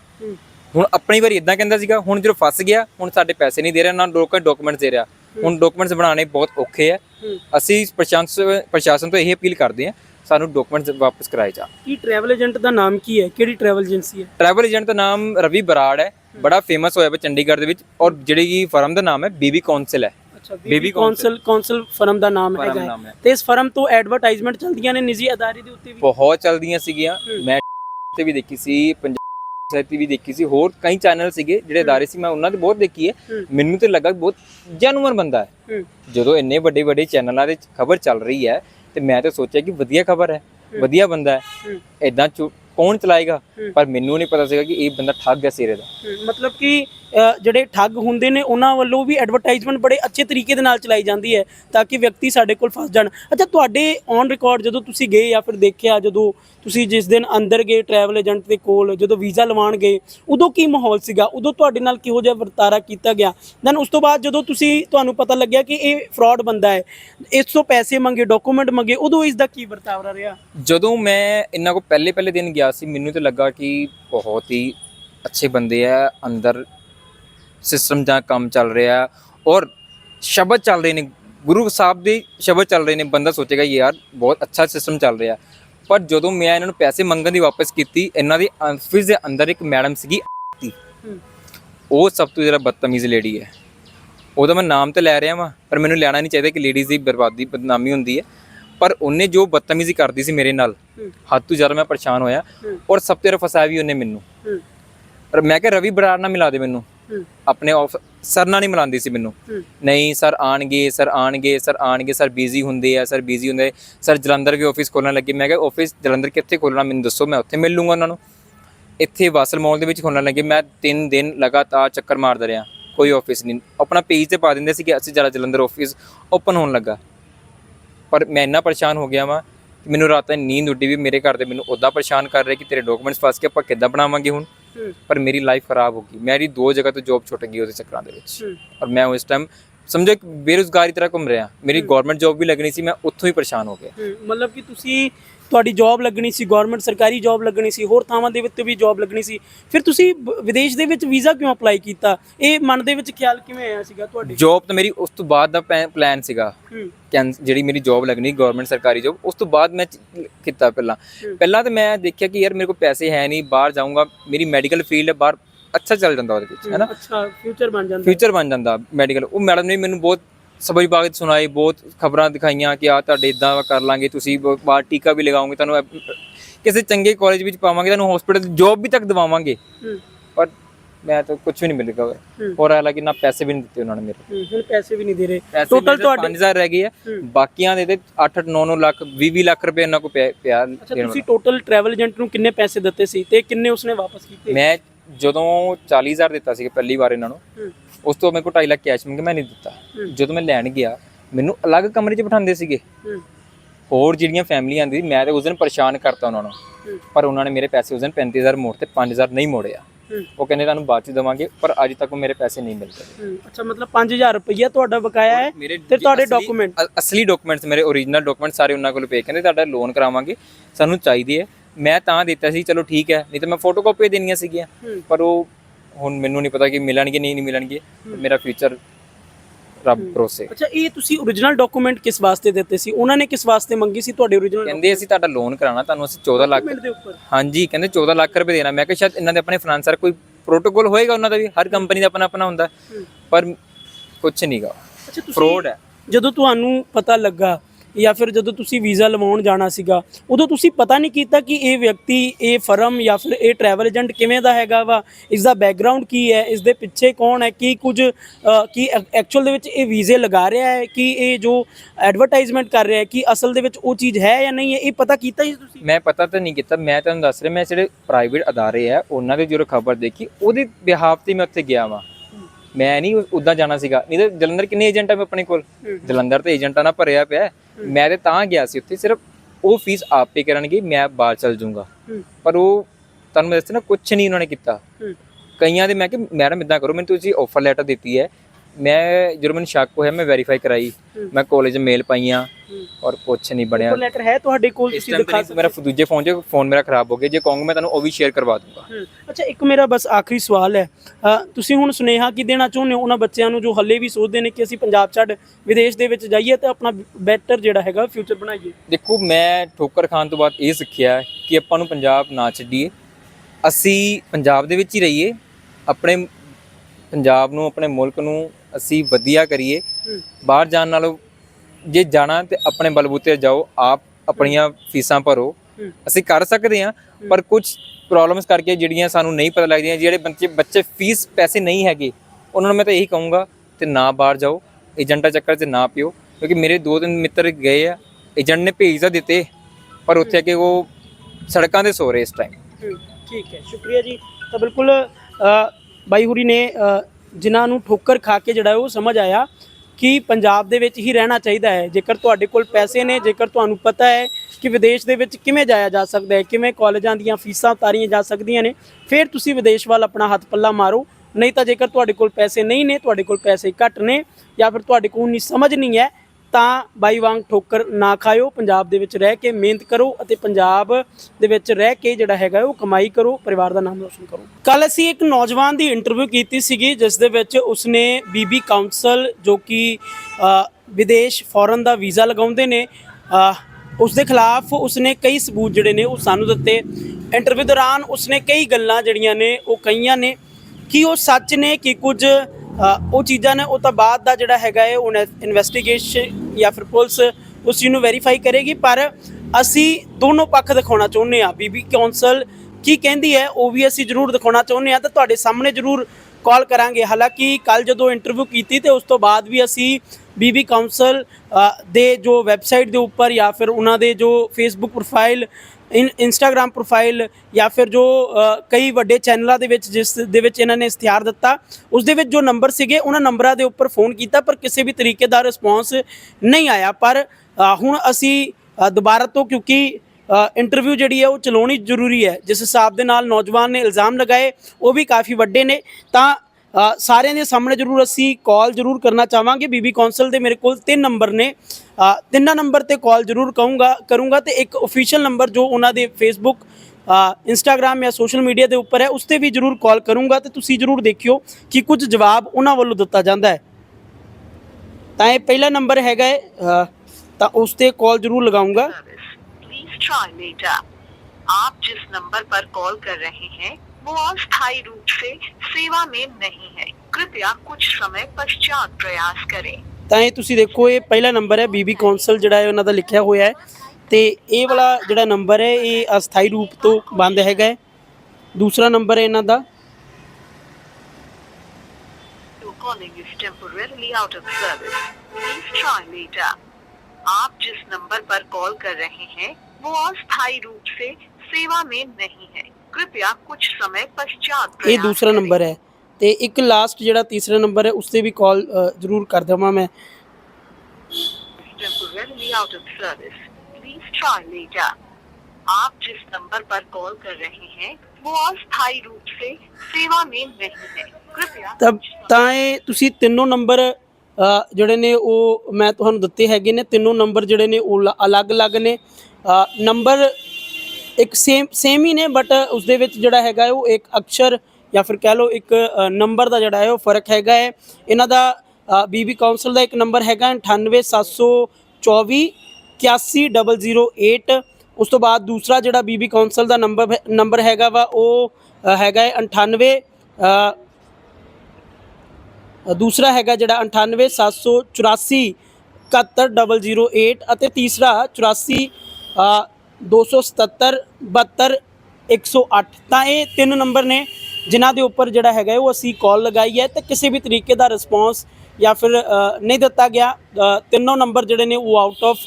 ਹੁਣ ਆਪਣੀ ਵਾਰੀ ਇਦਾਂ ਕਹਿੰਦਾ ਸੀਗਾ ਹੁਣ ਜਦੋਂ ਫਸ ਗਿਆ ਹੁਣ ਸਾਡੇ ਪੈਸੇ ਨਹੀਂ ਦੇ ਰਿਹਾ ਨਾ ਲੋਕਾਂ ਡਾਕੂਮੈਂਟਸ ਦੇ ਰਿਹਾ। ਹੁਣ ਡਾਕੂਮੈਂਟਸ ਬਣਾਉਣੇ ਬਹੁਤ ਔਖੇ ਆ। ਅਸੀਂ ਪ੍ਰਸ਼ਾਸਨ ਪ੍ਰਸ਼ਾਸਨ ਤੋਂ ਇਹ ਅਪੀਲ ਕਰਦੇ ਹਾਂ ਸਾਨੂੰ ਡਾਕੂਮੈਂਟਸ ਵਾਪਸ ਕਰਾਏ ਜਾ ਕੀ ਟਰੈਵਲ ਏਜੰਟ ਦਾ ਨਾਮ ਕੀ ਹੈ? ਕਿਹੜੀ ਟਰੈਵਲ ਏਜੰਸੀ ਹੈ? ਟਰੈਵਲ ਏਜੰਟ ਦਾ ਨਾਮ ਰਵੀ ਬਰਾੜ ਹੈ। ਬੜਾ ਫੇਮਸ ਹੋਇਆ ਵਾ ਚੰਡੀਗੜ੍ਹ ਦੇ ਵਿੱਚ ਔਰ ਜਿਹੜੀ ਕੀ ਫਰਮ ਦਾ ਨਾਮ ਹੈ ਬੀਬੀ ਕਾਉਂਸਲ ਹੈ। ਅੱਛਾ ਬੀਬੀ ਕੌਂਸਲ। ਕੌਂਸਲ ਫਰਮ ਦਾ ਨਾਮ ਫਰਮ ਹੈਗਾ ਨਾਮ ਹੈ। ਤੇ ਇਸ ਫਰਮ ਤੋਂ ਐਡਵਰਟਾਈਜ਼ਮੈਂਟ ਚਲਦੀਆਂ ਨੇ ਨਿੱਜੀ ਅਦਾਰੇ ਦੇ ਉੱਤੇ ਵੀ। ਬਹੁਤ ਚੱਲਦੀਆਂ ਸੀਗੀਆਂ। ਹੂੰ। ਮੈਂ ਤੇ ਵੀ ਦੇਖੀ ਸੀ ਪੰਜਾਬ ਸਾਹਿਤੀ ਵੀ ਦੇਖੀ ਸੀ ਹੋਰ ਕਈ ਚੈਨਲ ਸੀਗੇ ਜਿਹੜੇ ਅਦਾਰੇ ਸੀ ਮੈਂ ਉਹਨਾਂ ਤੇ ਬਹੁਤ ਦੇਖੀ ਹੈ। ਹੂੰ। ਮੈਨੂੰ ਤੇ ਲੱਗਾ ਬਹੁਤ ਜੈਨੂਅਨ ਬੰਦਾ ਹੈ। ਹੂੰ। ਜਦੋਂ ਇੰਨੇ ਵੱਡੇ ਵੱਡੇ ਚੈਨਲਾਂ ਦੇ ਖਬਰ ਚੱਲ ਰਹੀ ਹੈ ਤੇ ਮੈਂ ਤਾਂ ਸੋਚਿਆ ਕਿ ਵਧੀਆ ਖਬਰ ਹੈ ਵਧੀਆ ਬੰਦਾ ਹੈ। ਹੂੰ। ਇਦਾਂ ਕੌਣ ਚਲਾਏਗਾ। ਪਰ ਮੈਨੂੰ ਨਹੀਂ ਪਤਾ ਸੀਗਾ ਕਿ ਇਹ ਬੰਦਾ ਠੱਗ ਹੈ ਸਿਰੇ ਦਾ। ਮਤਲਬ ਕਿ ਅ, ਜਿਹੜੇ ਠੱਗ ਹੁੰਦੇ ਨੇ ਉਹਨਾਂ ਵੱਲੋਂ ਵੀ ਐਡਵਰਟਾਈਜ਼ਮੈਂਟ ਬੜੇ ਅੱਛੇ ਤਰੀਕੇ ਦੇ ਨਾਲ ਚਲਾਈ ਜਾਂਦੀ ਹੈ ਤਾਂ ਕਿ ਵਿਅਕਤੀ ਸਾਡੇ ਕੋਲ ਫਸ ਜਾਣ। ਅੱਛਾ ਤੁਹਾਡੇ ਔਨ ਰਿਕਾਰਡ ਜਦੋਂ ਤੁਸੀਂ ਗਏ ਜਾਂ ਫਿਰ ਦੇਖਿਆ ਜਦੋਂ ਤੁਸੀਂ ਜਿਸ ਦਿਨ ਅੰਦਰ ਗਏ ਟਰੈਵਲ ਏਜੰਟ ਦੇ ਕੋਲ ਜਦੋਂ ਵੀਜ਼ਾ ਲਵਾਉਣ ਗਏ ਉਦੋਂ ਕੀ ਮਾਹੌਲ ਸੀਗਾ? ਉਦੋਂ ਤੁਹਾਡੇ ਨਾਲ ਕਿਹੋ ਜਿਹਾ ਵਰਤਾਰਾ ਕੀਤਾ ਗਿਆ? ਦੈਨ ਉਸ ਤੋਂ ਬਾਅਦ ਜਦੋਂ ਤੁਸੀਂ ਤੁਹਾਨੂੰ ਪਤਾ ਲੱਗਿਆ ਕਿ ਇਹ ਫਰਾਡ ਬੰਦਾ ਹੈ ਇਸ ਤੋਂ ਪੈਸੇ ਮੰਗੇ ਡਾਕੂਮੈਂਟ ਮੰਗੇ ਉਦੋਂ ਇਸ ਦਾ ਕੀ ਵਰਤਾਵਰਾ ਰਿਹਾ? ਜਦੋਂ ਮੈਂ ਇਹਨਾਂ ਕੋ ਪਹਿਲੇ ਪਹਿਲੇ ਦਿਨ ਗਿਆ ਸੀ ਮੈਨੂੰ ਤਾਂ ਲੱਗਾ ਕਿ ਬਹੁਤ ਹੀ ਅੱਛੇ ਬੰਦੇ ਆ ਅੰਦਰ ਸਿਸਟਮ ਦਾ ਕੰਮ ਚੱਲ ਰਿਹਾ ਔਰ ਸ਼ਬਦ ਚੱਲ ਰਹੇ ਨੇ ਗੁਰੂ ਸਾਹਿਬ ਦੇ ਸ਼ਬਦ ਚੱਲ ਰਹੇ ਨੇ ਬੰਦਾ ਸੋਚੇਗਾ ਯਾਰ ਬਹੁਤ ਅੱਛਾ ਸਿਸਟਮ ਚੱਲ ਰਿਹਾ। ਪਰ ਜਦੋਂ ਮੈਂ ਇਹਨਾਂ ਨੂੰ ਪੈਸੇ ਮੰਗਣ ਦੀ ਵਾਪਸ ਕੀਤੀ ਇਹਨਾਂ ਦੀ ਆਫਿਸ ਦੇ ਅੰਦਰ ਇੱਕ ਮੈਡਮ ਸੀਗੀ ਉਹ ਸਭ ਤੋਂ ਜ਼ਿਆਦਾ ਬਦਤਮੀਜ਼ ਲੇਡੀ ਹੈ ਉਹਦਾ ਮੈਂ ਨਾਮ ਤੇ ਲੈ ਰਿਹਾ ਵਾਂ ਪਰ ਮੈਨੂੰ ਲੈਣਾ ਨਹੀਂ ਚਾਹੀਦਾ ਕਿ ਲੇਡੀਜ਼ ਦੀ ਬਰਬਾਦੀ ਬਦਨਾਮੀ ਹੁੰਦੀ ਹੈ ਪਰ ਉਹਨੇ ਜੋ ਬਦਤਮੀਜ਼ੀ ਕਰਦੀ ਸੀ ਮੇਰੇ ਨਾਲ ਹੱਦ ਤੋਂ ਜ਼ਿਆਦਾ ਮੈਂ ਪਰੇਸ਼ਾਨ ਹੋਇਆ ਔਰ ਸਭ ਤੋਂ ਜ਼ਿਆਦਾ ਫਸਾਇਆ ਵੀ ਉਹਨੇ ਮੈਨੂੰ। ਪਰ ਮੈਂ ਕਿਹਾ ਰਵੀ ਬਰਾੜ ਨਾਲ ਮਿਲਾ ਦੇ ਮੈਨੂੰ। ਆਪਣੇ ਸਰ ਨਾਲ ਨਹੀਂ ਮਿਲਾਉਂਦੀ ਸੀ ਮੈਨੂੰ। ਨਹੀਂ ਸਰ ਆਣਗੇ ਸਰ ਆਣਗੇ ਸਰ ਆਣਗੇ ਸਰ ਬਿਜ਼ੀ ਹੁੰਦੇ ਆ ਸਰ ਬਿਜ਼ੀ ਹੁੰਦੇ ਸਰ ਜਲੰਧਰ ਵੀ ਆਫਿਸ ਖੋਲਣ ਲੱਗੇ। ਮੈਂ ਕਿਹਾ ਆਫਿਸ ਜਲੰਧਰ ਕਿੱਥੇ ਖੋਲਣਾ? ਮੈਨੂੰ ਦੱਸੋ ਮੈਂ ਉੱਥੇ ਮਿਲ ਲੂੰਗਾ ਉਹਨਾਂ ਨੂੰ। ਇੱਥੇ ਵਾਸਲ ਮਾਲ ਦੇ ਵਿੱਚ ਖੋਲਣ ਲੱਗੇ। ਮੈਂ 3 ਦਿਨ ਲਗਾਤਾਰ ਚੱਕਰ ਮਾਰਦਾ ਰਿਹਾ। ਕੋਈ ਆਫਿਸ ਨਹੀਂ। ਆਪਣਾ ਪੇਜ ਤੇ ਪਾ ਦਿੰਦੇ ਸੀ ਕਿ ਅਸੀਂ ਜਰਾ ਜਲੰਧਰ ਆਫਿਸ ਓਪਨ ਹੋਣ ਲੱਗਾ। ਪਰ ਮੈਂ ਇੰਨਾ ਪਰੇਸ਼ਾਨ ਹੋ ਗਿਆ ਵਾਂ ਕਿ ਮੈਨੂੰ ਰਾਤਾਂ ਨੀਂਦ ਉੱਡੀ ਵੀ ਮੇਰੇ ਘਰ ਦੇ ਮੈਨੂੰ ਉਦਾਂ ਪਰੇਸ਼ਾਨ ਕਰ ਰਹੇ ਕਿ ਤੇਰੇ ਡਾਕੂਮੈਂਟਸ ਫਸ ਕੇ ਆਪਾਂ ਕਿੱਦਾਂ ਬਣਾਵਾਂਗੇ ਹੁਣ? ਪਰ ਮੇਰੀ ਲਾਈਫ ਖਰਾਬ ਹੋ ਗਈ। ਮੇਰੀ ਦੋ ਜਗ੍ਹਾ ਤੋਂ ਜੌਬ ਛੁੱਟ ਗਈ ਉਹਦੇ ਚੱਕਰਾਂ ਦੇ ਵਿੱਚ। ਔਰ ਮੈਂ ਉਸ ਟਾਈਮ ਸਮਝੋ ਇੱਕ ਬੇਰੁਜ਼ਗਾਰੀ ਤਰ੍ਹਾਂ ਘੁੰਮ ਰਿਹਾ। ਮੇਰੀ ਗਵਰਨਮੈਂਟ ਜੌਬ ਵੀ ਲੱਗਣੀ ਸੀ ਮੈਂ ਉੱਥੋਂ ਹੀ ਪਰੇਸ਼ਾਨ ਹੋ ਗਿਆ। ਮਤਲਬ ਕਿ ਤੁਸੀਂ ਤੁਹਾਡੀ ਜੌਬ ਲੱਗਣੀ ਸੀ ਗਵਰਨਮੈਂਟ ਸਰਕਾਰੀ ਜੌਬ ਲੱਗਣੀ ਸੀ ਹੋਰ ਥਾਵਾਂ ਦੇ ਵਿੱਚ ਵੀ ਜੌਬ ਲੱਗਣੀ ਸੀ। ਫਿਰ ਤੁਸੀਂ ਵਿਦੇਸ਼ ਦੇ ਵਿੱਚ ਵੀਜ਼ਾ ਕਿਉਂ ਅਪਲਾਈ ਕੀਤਾ? ਇਹ ਮਨ ਦੇ ਵਿੱਚ ਖਿਆਲ ਕਿਵੇਂ ਆਇਆ ਸੀਗਾ ਤੁਹਾਡੇ? ਜੌਬ ਤਾਂ ਮੇਰੀ ਉਸ ਤੋਂ ਬਾਅਦ ਦਾ ਪਲਾਨ ਸੀਗਾ। ਜਿਹੜੀ ਮੇਰੀ ਜੌਬ ਲੱਗਣੀ ਗਵਰਨਮੈਂਟ ਸਰਕਾਰੀ ਜੌਬ ਉਸ ਤੋਂ ਬਾਅਦ ਮੈਂ ਕੀਤਾ ਪਹਿਲਾਂ। ਪਹਿਲਾਂ ਤਾਂ ਮੈਂ ਦੇਖਿਆ ਕਿ ਯਾਰ ਮੇਰੇ ਕੋਲ ਪੈਸੇ ਹੈ ਨਹੀਂ ਬਾਹਰ ਜਾਊਂਗਾ ਮੇਰੀ ਮੈਡੀਕਲ ਫੀਲਡ ਹੈ ਬਾਹਰ ਅੱਛਾ ਚੱਲ ਜਾਂਦਾ ਉਹਦੇ ਵਿੱਚ ਹੈ ਨਾ? ਅੱਛਾ ਫਿਊਚਰ ਬਣ ਜਾਂਦਾ। ਫਿਊਚਰ ਬਣ ਜਾਂਦਾ ਮੈਡੀਕਲ ਉਹ ਮੈਡਮ ਨੇ ਮੈਨੂੰ ਬਹੁਤ ਸਬਜ ਬਾਗ ਸੁਣਾਈ ਬਹੁਤ ਖਬਰਾਂ ਦਿਖਾਈਆਂ ਕਿ ਆ ਤੁਹਾਡੇ ਇਦਾਂ ਕਰ ਲਾਂਗੇ ਤੁਸੀਂ ਬਾਹਰ ਟੀਕਾ ਵੀ ਲਗਾਓਗੇ ਤੁਹਾਨੂੰ ਕਿਸੇ ਚੰਗੇ ਕਾਲਜ ਵਿੱਚ ਪਾਵਾਂਗੇ ਤੁਹਾਨੂੰ ਹਸਪੀਟਲ ਜੌਬ ਵੀ ਤੱਕ ਦਿਵਾਵਾਂਗੇ। ਪਰ ਮੈਂ ਤਾਂ ਕੁਝ ਵੀ ਨਹੀਂ ਮਿਲ ਹੂੰ। ਰਿਹਾ ਹੋਰ ਹਾਲਾਂਕਿ ਨਾ ਪੈਸੇ ਵੀ ਨਹੀਂ ਦਿੱਤੇ ਉਹਨਾਂ ਨੇ ਮੇਰੇ ਹੁਣ ਪੈਸੇ ਵੀ ਨਹੀਂ ਦੇ ਰਹੇ। ਟੋਟਲ ਤੁਹਾਡੇ 5000 ਰਹਿ ਗਏ ਆ। ਬਾਕੀਆਂ ਦੇ ਤੇ 8 9 9 ਲੱਖ 20 20 ਲੱਖ ਰੁਪਏ ਉਹਨਾਂ ਕੋ ਪਿਆ ਅੱਛਾ ਤੁਸੀਂ ਟੋਟਲ ਟਰੈਵਲ ਏਜੰਟ ਨੂੰ ਕਿੰਨੇ ਪੈਸੇ ਦਿੱਤੇ ਸੀ ਤੇ ਕਿੰਨੇ ਉਸਨੇ ਵਾਪਸ ਕੀਤੇ? ਮੈਂ ਜਦੋਂ 40000 ਦਿੱਤਾ ਸੀ ਪਹਿਲੀ ਵਾਰ ਇਹਨਾਂ ਨੂੰ ਉਸ ਤੋਂ ਮੇਰੇ ਕੋਲ 2.5 ਲੱਖ ਕੈਸ਼ ਮੰਗੇ ਮੈਂ ਨਹੀਂ ਦਿੱਤਾ। ਜਦੋਂ ਮੈਂ ਲੈਣ ਗਿਆ ਮੈਨੂੰ ਅਲੱਗ ਕਮਰੇ 'ਚ ਬਿਠਾਉਂਦੇ ਸੀਗੇ। ਹੋਰ ਜਿਹੜੀਆਂ ਫੈਮਲੀਆਂ ਆਂਦੀ ਮੈਂ ਤੇ ਉਸ ਦਿਨ ਪਰੇਸ਼ਾਨ ਕਰਤਾ ਉਹਨਾਂ ਨੂੰ। ਪਰ ਉਹਨਾਂ ਨੇ ਮੇਰੇ ਪੈਸੇ ਉਸ ਦਿਨ 35000 ਮੋੜ ਤੇ 5000 ਨਹੀਂ ਮੋੜਿਆ। ਉਹ ਕਹਿੰਦੇ ਤੁਹਾਨੂੰ ਬਾਅਦ ਚ ਦੇਵਾਂਗੇ ਪਰ ਅੱਜ ਤੱਕ ਮੇਰੇ ਪੈਸੇ ਨਹੀਂ ਮਿਲ ਰਹੇ ਅੱਛਾ ਮਤਲਬ 5000 ਰੁਪਈਆ ਤੁਹਾਡਾ ਬਕਾਇਆ ਹੈ ਤੇ ਤੁਹਾਡੇ ਡਾਕੂਮੈਂਟ ਅਸਲੀ ਡਾਕੂਮੈਂਟਸ ਮੇਰੇ ਓਰੀਜਨਲ ਡਾਕੂਮੈਂਟ ਸਾਰੇ ਉਹਨਾਂ ਕੋਲ ਪਏ। ਕਹਿੰਦੇ ਤੁਹਾਡਾ ਲੋਨ ਕਰਾਵਾਂਗੇ ਸਾਨੂੰ ਚਾਹੀਦੀ ਹੈ। ਮੈਂ ਤਾਂ ਦਿੱਤਾ ਸੀ ਚਲੋ ਠੀਕ ਹੈ ਨਹੀਂ ਤਾਂ ਮੈਂ ਫੋਟੋਕਾਪੀ ਦੇਣੀਆਂ ਸੀਗੀਆਂ ਪਰ ਉਹ ਹੁਣ ਮੈਨੂੰ ਨਹੀਂ ਪਤਾ ਕਿ ਮਿਲਣਗੇ ਨਹੀਂ ਨਹੀਂ ਮਿਲਣਗੇ ਮੇਰਾ ਫਿਊਚਰ ਰੱਬ ਭਰੋਸੇ। ਅੱਛਾ ਇਹ ਤੁਸੀਂ origignal ਡਾਕੂਮੈਂਟ ਕਿਸ ਵਾਸਤੇ ਦਿੱਤੇ ਸੀ? ਉਹਨਾਂ ਨੇ ਕਿਸ ਵਾਸਤੇ ਮੰਗੀ ਸੀ ਤੁਹਾਡੇ origignal ਕਹਿੰਦੇ ਅਸੀਂ ਤੁਹਾਡਾ ਲੋਨ ਕਰਾਣਾ ਤੁਹਾਨੂੰ ਅਸੀਂ 14 ਲੱਖ ਹਾਂਜੀ ਕਹਿੰਦੇ 14 ਲੱਖ ਰੁਪਏ ਦੇਣਾ। ਮੈਂ ਕਿਹਾ ਸ਼ਾਇਦ ਇਹਨਾਂ ਦੇ ਆਪਣੇ ਫਾਈਨਾਂਸਰ ਕੋਈ ਪ੍ਰੋਟੋਕਾਲ ਹੋਏਗਾ ਉਹਨਾਂ ਦਾ ਵੀ? ਹਰ ਕੰਪਨੀ ਦਾ ਆਪਣਾ ਆਪਣਾ ਹੁੰਦਾ। ਪਰ ਕੁਝ ਨਹੀਂਗਾ ਅੱਛਾ ਤੁਸੀਂ ਫਰੋਡ ਹੈ। ਜਦੋਂ ਤੁਹਾਨੂੰ ਪਤਾ ਲੱਗਾ ਜਾਂ ਫਿਰ ਜਦੋਂ ਤੁਸੀਂ ਵੀਜ਼ਾ ਲਵਾਉਣ ਜਾਣਾ ਸੀਗਾ, ਉਦੋਂ ਤੁਸੀਂ ਪਤਾ ਨਹੀਂ ਕੀਤਾ ਕਿ ਇਹ ਵਿਅਕਤੀ, ਇਹ ਫਰਮ ਜਾਂ ਫਿਰ ਇਹ ਟਰੈਵਲ ਏਜੰਟ ਕਿਵੇਂ ਦਾ ਹੈਗਾ ਵਾ? ਇਸ ਦਾ ਬੈਕਗ੍ਰਾਉਂਡ ਕੀ ਹੈ? ਇਸ ਦੇ ਪਿੱਛੇ ਕੌਣ ਹੈ? ਕੀ ਕੁਝ ਕੀ ਐਕਚੁਅਲ ਦੇ ਵਿੱਚ ਇਹ ਵੀਜ਼ੇ ਲਗਾ ਰਿਹਾ ਹੈ? ਕਿ ਇਹ ਜੋ ਐਡਵਰਟਾਈਜ਼ਮੈਂਟ ਕਰ ਰਿਹਾ ਹੈ, ਕਿ ਅਸਲ ਦੇ ਵਿੱਚ ਉਹ ਚੀਜ਼ ਹੈ ਜਾਂ ਨਹੀਂ ਹੈ? ਇਹ ਪਤਾ ਕੀਤਾ ਹੀ ਤੁਸੀਂ? ਮੈਂ ਪਤਾ ਤਾਂ ਨਹੀਂ ਕੀਤਾ। ਮੈਂ ਤੁਹਾਨੂੰ ਦੱਸ ਰਿਹਾ, ਮੈਂ ਜਿਹੜੇ ਪ੍ਰਾਈਵੇਟ ਅਦਾਰੇ ਆ ਉਹਨਾਂ ਦੇ ਜਦੋਂ ਖਬਰ ਦੇਖੀ, ਉਹਦੇ ਬਿਹਾਫ ਤੇ ਮੈਂ ਉੱਥੇ ਗਿਆ ਵਾਂ। ਮੈਂ ਨਹੀਂ ਉਦਾਂ ਜਾਣਾ ਸੀਗਾ। ਨਹੀਂ ਤਾਂ ਜਲੰਧਰ ਕਿੰਨੇ ਏਜੰਟ ਆ ਆਪਣੇ ਕੋਲ। ਜਲੰਧਰ ਤੇ ਏਜੰਟਾਂ ਨਾਲ ਭਰਿਆ ਪਿਆ। ਮੈਂ ਤੇ ਤਾਂ ਗਿਆ ਸੀ ਉੱਥੇ ਸਿਰਫ ਉਹ ਫੀਸ ਆਪ ਪੇ ਕਰਨਗੇ ਮੈਂ ਬਾਹਰ ਚਲ ਜਾਊਂਗਾ। ਹੂੰ। ਪਰ ਉਹ ਤੁਹਾਨੂੰ ਮੈਂ ਦੱਸਿਆ ਨਾ ਕੁਝ ਨਹੀਂ ਉਹਨਾਂ ਨੇ ਕੀਤਾ। ਕਈਆਂ ਦੇ ਮੈਂ ਕਿ ਮੈਡਮ ਇਦਾਂ ਕਰੋ ਮੈਨੂੰ ਤੁਸੀਂ ਆਫਰ ਲੈਟਰ ਦਿੱਤੀ ਹੈ ਮੈਂ ਜਦੋਂ ਮੈਨੂੰ ਸ਼ੱਕ ਹੋਇਆ ਮੈਂ ਵੈਰੀਫਾਈ ਕਰਾਈ। ਮੈਂ ਕਾਲਜ ਮੇਲ ਪਾਈਆਂ ਔਰ ਕੁਛ ਨਹੀਂ ਬਣਿਆ। ਲੈਟਰ ਹੈ ਤੁਹਾਡੇ ਕੋਲ ਤੁਸੀਂ ਦਿਖਾ ਮੇਰਾ ਦੂਜੇ ਫੋਨ 'ਚ ਫੋਨ ਮੇਰਾ ਖਰਾਬ ਹੋ ਗਿਆ। ਜੇ ਕਹੂੰਗਾ ਮੈਂ ਤੁਹਾਨੂੰ ਉਹ ਵੀ ਸ਼ੇਅਰ ਕਰਵਾ ਦੂੰਗਾ। ਅੱਛਾ ਇੱਕ ਮੇਰਾ ਬਸ ਆਖਰੀ ਸਵਾਲ ਹੈ। ਤੁਸੀਂ ਹੁਣ ਸੁਨੇਹਾ ਕੀ ਦੇਣਾ ਚਾਹੁੰਦੇ ਹੋ? ਉਹਨਾਂ ਬੱਚਿਆਂ ਨੂੰ ਜੋ ਹੱਲੇ ਵੀ ਸੋਚਦੇ ਨੇ ਕਿ ਅਸੀਂ ਪੰਜਾਬ ਛੱਡ ਵਿਦੇਸ਼ ਦੇ ਵਿੱਚ ਜਾਈਏ ਤੇ ਆਪਣਾ ਬੈਟਰ ਜਿਹੜਾ ਹੈਗਾ ਫਿਊਚਰ ਬਣਾਈਏ? ਦੇਖੋ ਮੈਂ ਠੋਕਰ ਖਾਨ ਤੋਂ ਬਾਅਦ ਇਹ ਸਿੱਖਿਆ ਕਿ ਆਪਾਂ ਨੂੰ ਪੰਜਾਬ ਨਾ ਛੱਡੀਏ। ਅਸੀਂ ਪੰਜਾਬ ਦੇ ਵਿੱਚ ਹੀ ਰਹੀਏ। ਆਪਣੇ ਪੰਜਾਬ ਨੂੰ ਆਪਣੇ ਮੁਲਕ ਨੂੰ ਅਸੀਂ ਵਧੀਆ ਕਰੀਏ। ਬਾਹਰ ਜਾਣ ਨਾਲੋਂ ਜੇ ਜਾਣਾ ਤੇ ਆਪਣੇ ਬਲਬੂਤੇ ਜਾਓ ਆਪ ਆਪਣੀਆਂ ਫੀਸਾਂ ਭਰੋ। ਅਸੀਂ ਕਰ ਸਕਦੇ ਹਾਂ ਪਰ ਕੁਝ ਪ੍ਰੋਬਲਮਸ ਕਰਕੇ ਜਿਹੜੀਆਂ ਸਾਨੂੰ ਨਹੀਂ ਪਤਾ ਲੱਗਦੀਆਂ ਜਿਹੜੇ ਬੱਚੇ ਬੱਚੇ ਫੀਸ ਪੈਸੇ ਨਹੀਂ ਹੈਗੇ ਉਹਨਾਂ ਨੂੰ ਮੈਂ ਤਾਂ ਇਹੀ ਕਹੂੰਗਾ ਤੇ ਨਾ ਬਾਹਰ ਜਾਓ ਏਜੰਟਾ ਚੱਕਰ 'ਚ ਨਾ ਪਿਓ। ਕਿਉਂਕਿ ਮੇਰੇ ਦੋ ਤਿੰਨ ਮਿੱਤਰ ਗਏ ਆ ਏਜੰਟ ਨੇ ਭੇਜ ਤਾਂ ਦਿੱਤੇ ਪਰ ਉੱਥੇ ਕੇ ਉਹ ਸੜਕਾਂ ਤੇ ਸੋ ਰਹੇ ਇਸ ਟਾਈਮ ਠੀਕ ਹੈ ਸ਼ੁਕਰੀਆ ਜੀ। ਤਾਂ ਬਿਲਕੁਲ ਬਾਈ ਹੁਰੀ ਨੇ ਜਿਨ੍ਹਾਂ ਨੂੰ ਠੋਕਰ ਖਾ ਕੇ ਜਿਹੜਾ ਉਹ ਸਮਝ ਆਇਆ ਕਿ ਪੰਜਾਬ ਦੇ ਵਿੱਚ ਹੀ ਰਹਿਣਾ ਚਾਹੀਦਾ ਹੈ। ਜੇਕਰ ਤੁਹਾਡੇ ਕੋਲ ਪੈਸੇ ਨੇ, ਜੇਕਰ ਤੁਹਾਨੂੰ ਪਤਾ ਹੈ ਕਿ ਵਿਦੇਸ਼ ਦੇ ਵਿੱਚ ਕਿਵੇਂ ਜਾਇਆ ਜਾ ਸਕਦਾ ਹੈ, ਕਿਵੇਂ ਕਾਲਜਾਂ ਦੀਆਂ ਫੀਸਾਂ ਉਤਾਰੀਆਂ ਜਾ ਸਕਦੀਆਂ ਨੇ, ਫਿਰ ਤੁਸੀਂ ਵਿਦੇਸ਼ ਵੱਲ ਆਪਣਾ ਹੱਥ ਪੱਲਾ ਮਾਰੋ। ਨਹੀਂ ਤਾਂ ਜੇਕਰ ਤੁਹਾਡੇ ਕੋਲ ਪੈਸੇ ਨਹੀਂ ਨੇ, ਤੁਹਾਡੇ ਕੋਲ ਪੈਸੇ ਘੱਟ ਨੇ, ਜਾਂ ਫਿਰ ਤੁਹਾਡੇ ਕੋਲ ਨਹੀਂ ਸਮਝ ਨਹੀਂ ਹੈ ਤਾਂ ਬਾਈ ਵਾਂਗ ਠੋਕਰ ਨਾ ਖਾਇਓ। ਪੰਜਾਬ ਦੇ ਵਿੱਚ ਰਹਿ ਕੇ ਮਿਹਨਤ ਕਰੋ ਅਤੇ ਪੰਜਾਬ ਦੇ ਵਿੱਚ ਰਹਿ ਕੇ ਜਿਹੜਾ ਹੈਗਾ ਉਹ ਕਮਾਈ ਕਰੋ, ਪਰਿਵਾਰ ਦਾ ਨਾਮ ਰੋਸ਼ਨ ਕਰੋ। ਕੱਲ ਅਸੀਂ ਇੱਕ ਨੌਜਵਾਨ ਦੀ ਇੰਟਰਵਿਊ ਕੀਤੀ ਸੀਗੀ, ਜਿਸ ਦੇ ਵਿੱਚ ਉਸਨੇ ਬੀਬੀ ਕਾਉਂਸਲ ਜੋ ਕਿ ਵਿਦੇਸ਼ ਫੋਰਨ ਦਾ ਵੀਜ਼ਾ ਲਗਾਉਂਦੇ ਨੇ ਉਸ ਦੇ ਖਿਲਾਫ ਉਸਨੇ ਕਈ ਸਬੂਤ ਜਿਹੜੇ ਨੇ ਉਹ ਸਾਨੂੰ ਦਿੱਤੇ। ਇੰਟਰਵਿਊ ਦੌਰਾਨ ਉਸਨੇ ਕਈ ਗੱਲਾਂ ਜਿਹੜੀਆਂ ਨੇ ਉਹ ਕਹੀਆਂ ਨੇ, ਕਿ ਉਹ ਸੱਚ ਨੇ ਕਿ ਕੁਝ ਉਹ ਚੀਜ਼ਾਂ ਨੇ, ਉਹ ਤਾਂ ਬਾਅਦ ਦਾ ਜਿਹੜਾ ਹੈਗਾ ਹੈ, ਉਹ ਇਨਵੈਸਟੀਗੇਸ਼ਨ ਜਾਂ ਫਿਰ ਪੁਲਿਸ ਉਸ ਚੀਜ਼ ਨੂੰ ਵੈਰੀਫਾਈ ਕਰੇਗੀ ਪਰ ਅਸੀਂ ਦੋਨੋਂ ਪੱਖ ਦਿਖਾਉਣਾ ਚਾਹੁੰਦੇ ਆ ਬੀਬੀ ਕੌਂਸਲ ਕੀ ਕਹਿੰਦੀ ਹੈ ਉਹ ਵੀ ਅਸੀਂ ਜ਼ਰੂਰ ਦਿਖਾਉਣਾ ਚਾਹੁੰਦੇ ਆ ਤਾਂ ਤੁਹਾਡੇ ਸਾਹਮਣੇ ਜ਼ਰੂਰ ਕਾਲ ਕਰਾਂਗੇ। ਹਾਲਾਂਕਿ ਕੱਲ ਜਦੋਂ ਇੰਟਰਵਿਊ ਕੀਤੀ ਤੇ ਉਸ ਤੋਂ ਬਾਅਦ ਵੀ ਅਸੀਂ ਬੀਬੀ ਕਾਉਂਸਲ ਅ, ਦੇ ਜੋ ਵੈਬਸਾਈਟ ਦੇ ਉੱਪਰ ਜਾਂ ਫਿਰ ਉਹਨਾਂ ਦੇ ਜੋ ਫੇਸਬੁੱਕ ਪ੍ਰੋਫਾਈਲ ਇੰਸਟਾਗ੍ਰam ਪ੍ਰੋਫਾਈਲ ਜਾਂ ਫਿਰ ਜੋ ਕਈ ਵੱਡੇ ਚੈਨਲਾਂ ਦੇ ਵਿੱਚ ਜਿਸ ਦੇ ਵਿੱਚ ਇਹਨਾਂ ਨੇ ਇਸ਼ਤਿਹਾਰ ਦਿੱਤਾ, ਉਸ ਦੇ ਵਿੱਚ ਜੋ ਨੰਬਰ ਸੀਗੇ, ਉਹਨਾਂ ਨੰਬਰਾਂ ਦੇ ਉੱਪਰ ਫੋਨ ਕੀਤਾ, ਪਰ ਕਿਸੇ ਵੀ ਤਰੀਕੇ ਦਾ ਰਿਸਪੌਂਸ ਨਹੀਂ ਆਇਆ। ਪਰ ਹੁਣ ਅਸੀਂ ਦੁਬਾਰਾ ਤੋਂ ਕਿਉਂਕਿ ਇੰਟਰਵਿਊ ਜਿਹੜੀ ਹੈ ਉਹ ਚਲਾਉਣੀ ਜ਼ਰੂਰੀ ਹੈ, ਜਿਸ ਹਿਸਾਬ ਦੇ ਨਾਲ ਨੌਜਵਾਨ ਨੇ ਇਲਜ਼ਾਮ ਲਗਾਏ, ਉਹ ਵੀ ਕਾਫੀ ਵੱਡੇ ਨੇ। ਤਾਂ ਸਾਰਿਆਂ ਦੇ ਸਾਹਮਣੇ ਜ਼ਰੂਰ ਅਸੀਂ ਕਾਲ ਜ਼ਰੂਰ ਕਰਨਾ ਚਾਹਾਂਗੇ ਬੀਬੀ ਕੌਂਸਲ ਦੇ ਮੇਰੇ ਕੋਲ ਤਿੰਨ ਨੰਬਰ ਨੇ ਅ, ਤਿੰਨਾਂ ਨੰਬਰ ਤੇ ਕਾਲ ਜ਼ਰੂਰ ਕਹੂੰਗਾ ਕਰੂੰਗਾ ਤੇ ਇੱਕ ਅਫੀਸ਼ੀਅਲ ਨੰਬਰ ਜੋ ਉਹਨਾਂ ਦੇ ਫੇਸਬੁੱਕ ਇੰਸਟਾਗ੍ਰam ਜਾਂ ਸੋਸ਼ਲ ਮੀਡੀਆ ਦੇ ਉੱਪਰ ਹੈ ਉਸ ਤੇ ਵੀ ਜ਼ਰੂਰ ਕਾਲ ਕਰੂੰਗਾ ਤੇ ਤੁਸੀਂ ਜ਼ਰੂਰ ਦੇਖਿਓ ਕਿ ਕੁਝ ਜਵਾਬ ਉਹਨਾਂ ਵੱਲੋਂ ਦਿੱਤਾ ਜਾਂਦਾ ਹੈ ਤਾਂ ਇਹ ਪਹਿਲਾ ਨੰਬਰ ਹੈਗਾ ਹੈ ਅ, ਤਾਂ ਉਸ ਤੇ ਕਾਲ ਜ਼ਰੂਰ ਲਗਾਉਂਗਾ सर्विस प्लीज ट्राई लेटर आप जिस नंबर पर कॉल कर रहे हैं वो अस्थायी रूप से सेवा में नहीं है कृपया कुछ समय पश्चात प्रयास करें ਤਾਂ ਇਹ ਤੁਸੀਂ ਦੇਖੋ ਇਹ ਪਹਿਲਾ ਨੰਬਰ ਹੈ ਬੀਬੀ ਕੌਂਸਲ ਜਿਹੜਾ ਹੈ ਉਹਨਾਂ ਦਾ ਲਿਖਿਆ ਹੋਇਆ ਹੈ ਤੇ ਇਹ ਵਾਲਾ ਜਿਹੜਾ ਨੰਬਰ ਹੈ ਇਹ ਅਸਥਾਈ ਰੂਪ ਤੋਂ ਬੰਦ ਹੈਗਾ ਹੈ ਦੂਸਰਾ ਨੰਬਰ ਹੈ ਇਹਨਾਂ ਦਾ Your calling is temporarily out of service. Please try later. आप जिस नंबर पर कॉल कर रहे हैं वो अस्थायी रूप से सेवा में नहीं है कृपया कुछ समय पश्चात ਇਹ प्रयास ਦੂਸਰਾ करें। ਨੰਬਰ ਹੈ ਤੇ ਇੱਕ ਲਾਸਟ ਜਿਹੜਾ ਤੀਸਰਾ ਨੰਬਰ ਹੈ ਉਸ ਤੇ ਵੀ ਕਾਲ ਜ਼ਰੂਰ ਕਰ ਦੇਵਾਂ ਮੈਂ temporarily out of service. Please try later. आप जिस नंबर पर कॉल कर रहे हैं वो अस्थायी रूप से सेवा में नहीं है कृपया ਤਾਂ ਤਾਂ ਇਹ ਤੁਸੀਂ ਤਿੰਨੋਂ ਨੰਬਰ ਅ, ਜਿਹੜੇ ਨੇ ਉਹ ਮੈਂ ਤੁਹਾਨੂੰ ਦਿੱਤੇ ਹੈਗੇ ਨੇ ਤਿੰਨੋਂ ਨੰਬਰ ਜਿਹੜੇ ਨੇ ਉਹ ਲ- ਅਲੱਗ-ਅਲੱਗ ਨੇ ਅ, ਨੰਬਰ ਇੱਕ ਸੇਮ ਸੇਮ ਹੀ ਨੇ ਬਟ ਉਸ ਦੇ ਵਿੱਚ ਜਿਹੜਾ ਹੈਗਾ ਉਹ ਇੱਕ ਅਕਸ਼ਰ ਜਾਂ ਫਿਰ ਕਹਿ ਲਓ ਇੱਕ ਨੰਬਰ ਦਾ ਜਿਹੜਾ ਹੈ ਉਹ ਫ਼ਰਕ ਹੈਗਾ ਹੈ। ਇਹਨਾਂ ਦਾ ਬੀਬੀ ਕਾਉਂਸਲ ਦਾ ਇੱਕ ਨੰਬਰ ਹੈਗਾ 98724 81008 ਉਸ ਤੋਂ ਬਾਅਦ ਦੂਸਰਾ ਜਿਹੜਾ ਬੀਬੀ ਕਾਉਂਸਲ ਦਾ ਨੰਬਰ ਨੰਬਰ ਹੈਗਾ ਵਾ, ਉਹ ਹੈਗਾ ਹੈ 98 ਦੂਸਰਾ ਹੈਗਾ ਜਿਹੜਾ 98784 71008 ਅਤੇ ਤੀਸਰਾ 84 277 72 108 ਤਾਂ ਇਹ ਤਿੰਨ ਨੰਬਰ ਨੇ, ਜਿਨ੍ਹਾਂ ਦੇ ਉੱਪਰ ਜਿਹੜਾ ਹੈਗਾ ਉਹ ਅਸੀਂ ਕਾਲ ਲਗਾਈ ਹੈ ਤੇ ਕਿਸੇ ਵੀ ਤਰੀਕੇ ਦਾ ਰਿਸਪੌਂਸ ਜਾਂ ਫਿਰ ਨਹੀਂ ਦਿੱਤਾ ਗਿਆ ਤਿੰਨੋਂ ਨੰਬਰ ਜਿਹੜੇ ਨੇ ਉਹ out of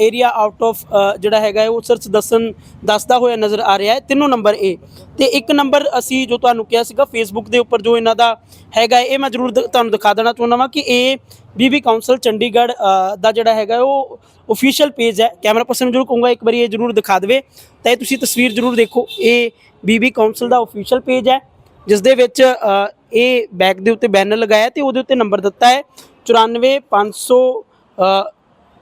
area out of ਜਿਹੜਾ ਹੈਗਾ ਹੈ ਉਹ ਸਰਚ ਦੱਸਣ, ਦੱਸਦਾ ਹੋਇਆ ਨਜ਼ਰ ਆ ਰਿਹਾ ਹੈ। ਤਿੰਨੋਂ ਨੰਬਰ ਇਹ ਤੇ ਇੱਕ ਨੰਬਰ ਅਸੀਂ ਜੋ ਤੁਹਾਨੂੰ ਕਿਹਾ ਸੀਗਾ ਫੇਸਬੁੱਕ ਦੇ ਉੱਪਰ ਜੋ ਇਹਨਾਂ ਦਾ ਹੈਗਾ ਇਹ ਮੈਂ ਜ਼ਰੂਰ ਦ- ਤੁਹਾਨੂੰ ਦਿਖਾ ਦੇਣਾ ਚਾਹੁੰਦਾ ਵਾਂ ਕਿ ਇਹ ਬੀਬੀ ਕਾਉਂਸਲ ਚੰਡੀਗੜ੍ਹ ਦਾ ਜਿਹੜਾ ਹੈਗਾ ਉਹ ਅਫੀਸ਼ੀਅਲ ਪੇਜ ਹੈ। ਕੈਮਰਾ ਪਰਸਨ ਨੂੰ ਜ਼ਰੂਰ ਕਹੂੰਗਾ, ਇੱਕ ਵਾਰੀ ਇਹ ਜ਼ਰੂਰ ਦਿਖਾ ਦੇਵੇ। ਤਾਂ ਇਹ ਤੁਸੀਂ ਤਸਵੀਰ ਜ਼ਰੂਰ ਦੇਖੋ। ਇਹ ਬੀਬੀ ਕਾਉਂਸਲ ਦਾ ਅਫੀਸ਼ੀਅਲ ਪੇਜ ਹੈ, ਜਿਸ ਦੇ ਵਿੱਚ ਇਹ ਬੈਗ ਦੇ ਉੱਤੇ ਬੈਨਰ ਲਗਾਇਆ ਤੇ ਉਹਦੇ ਉੱਤੇ ਨੰਬਰ ਦਿੱਤਾ ਹੈ 94 500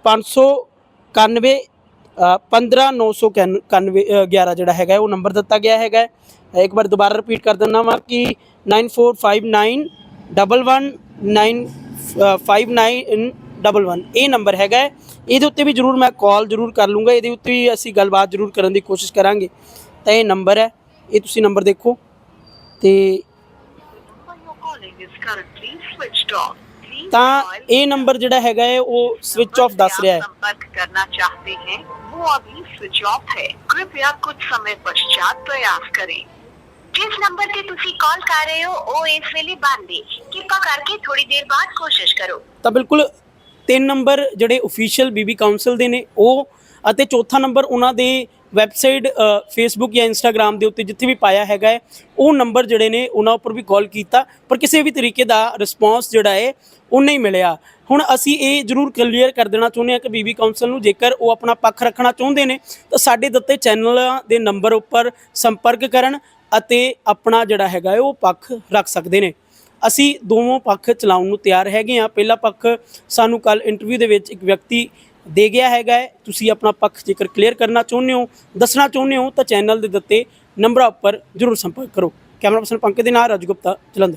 591 15991 11 ਜਿਹੜਾ ਹੈਗਾ ਉਹ ਨੰਬਰ ਦਿੱਤਾ ਗਿਆ ਹੈਗਾ ਇੱਕ ਵਾਰ ਦੁਬਾਰਾ ਰਿਪੀਟ ਕਰ ਦਿੰਦਾ ਵਾਂ ਕਿ 9459119591 ਇਹ ਨੰਬਰ ਹੈਗਾ ਹੈ। ਇਹਦੇ ਉੱਤੇ ਵੀ ਜਰੂਰ ਮੈਂ ਕਾਲ ਜਰੂਰ ਕਰ ਲੂੰਗਾ, ਇਹਦੇ ਉੱਤੇ ਵੀ ਅਸੀਂ ਗੱਲਬਾਤ ਜਰੂਰ ਕਰਨ ਦੀ ਕੋਸ਼ਿਸ਼ ਕਰਾਂਗੇ ਤਾਂ ਇਹ ਨੰਬਰ ਹੈ, ਇਹ ਤੁਸੀਂ ਨੰਬਰ ਦੇਖੋ ਤੇ ਤਾਂ dial ਇਹ ਨੰਬਰ ਜਿਹੜਾ ਹੈਗਾ ਹੈ ਉਹ ਸਵਿਚ ਆਫ ਦੱਸ ਰਿਹਾ ਹੈ संपर्क करना चाहते हैं वो अभी स्विच ऑफ है कृपया कुछ समय पश्चात प्रयास करें ਜਿਸ ਨੰਬਰ ਤੇ ਤੁਸੀਂ ਕਾਲ ਕਰ ਰਹੇ ਹੋ ਉਹ ਇਸ ਵੇਲੇ ਬੰਦ ਹੈ ਕਿਰਪਾ ਕਰਕੇ ਥੋੜੀ ਦੇਰ ਬਾਅਦ ਕੋਸ਼ਿਸ਼ ਕਰੋ ਤਾਂ ਬਿਲਕੁਲ ਤਿੰਨ ਨੰਬਰ ਜਿਹੜੇ ਅਫੀਸ਼ੀਅਲ ਬੀਬੀ ਕਾਉਂਸਲ ਦੇ ਨੇ ਉਹ ਅਤੇ ਚੌਥਾ ਨੰਬਰ ਉਹਨਾਂ ਦੇ ਵੈਬਸਾਈਟ ਫੇਸਬੁੱਕ ਜਾਂ ਇੰਸਟਾਗ੍ਰam ਦੇ ਉੱਤੇ ਜਿੱਥੇ ਵੀ ਪਾਇਆ ਹੈਗਾ ਹੈ, ਉਹ ਨੰਬਰ ਜਿਹੜੇ ਨੇ ਉਹਨਾਂ ਉੱਪਰ ਵੀ ਕਾਲ ਕੀਤਾ, ਪਰ ਕਿਸੇ ਵੀ ਤਰੀਕੇ ਦਾ ਰਿਸਪੌਂਸ ਜਿਹੜਾ ਹੈ, ਉਹ ਨਹੀਂ ਮਿਲਿਆ। ਹੁਣ ਅਸੀਂ ਇਹ ਜ਼ਰੂਰ ਕਲੀਅਰ ਕਰ ਦੇਣਾ ਚਾਹੁੰਦੇ ਹਾਂ ਕਿ ਬੀਬੀ ਕਾਉਂਸਲ ਨੂੰ ਜੇਕਰ ਉਹ ਆਪਣਾ ਪੱਖ ਰੱਖਣਾ ਚਾਹੁੰਦੇ ਨੇ, ਤਾਂ ਸਾਡੇ ਦਿੱਤੇ ਚੈਨਲਾਂ ਦੇ ਨੰਬਰ ਉੱਪਰ ਸੰਪਰਕ ਕਰਨ ਅਤੇ ਆਪਣਾ ਜਿਹੜਾ ਹੈਗਾ ਹੈ, ਉਹ ਪੱਖ ਰੱਖ ਸਕਦੇ ਨੇ। ਅਸੀਂ ਦੋਨੋਂ ਪੱਖ ਚਲਾਉਣ ਨੂੰ ਤਿਆਰ ਹੈਗੇ ਆ ਪਹਿਲਾ ਪੱਖ ਸਾਨੂੰ ਕੱਲ ਇੰਟਰਵਿਊ ਦੇ ਵਿੱਚ ਇੱਕ ਵਿਅਕਤੀ ਦੇ ਗਿਆ ਹੈਗਾ ਹੈ। ਤੁਸੀਂ ਆਪਣਾ ਪੱਖ ਜੇਕਰ ਕਲੀਅਰ ਕਰਨਾ ਚਾਹੁੰਦੇ ਹੋ, ਦੱਸਣਾ ਚਾਹੁੰਦੇ ਹੋ ਤਾਂ ਚੈਨਲ ਦੇ ਦਿੱਤੇ ਨੰਬਰਾਂ ਉੱਪਰ ਜ਼ਰੂਰ ਸੰਪਰਕ ਕਰੋ। ਕੈਮਰਾ ਪਰਸਨ ਪੰਕਜ ਦੇ ਨਾਲ, ਰਾਜੂ ਗੁਪਤਾ, ਜਲੰਧਰ।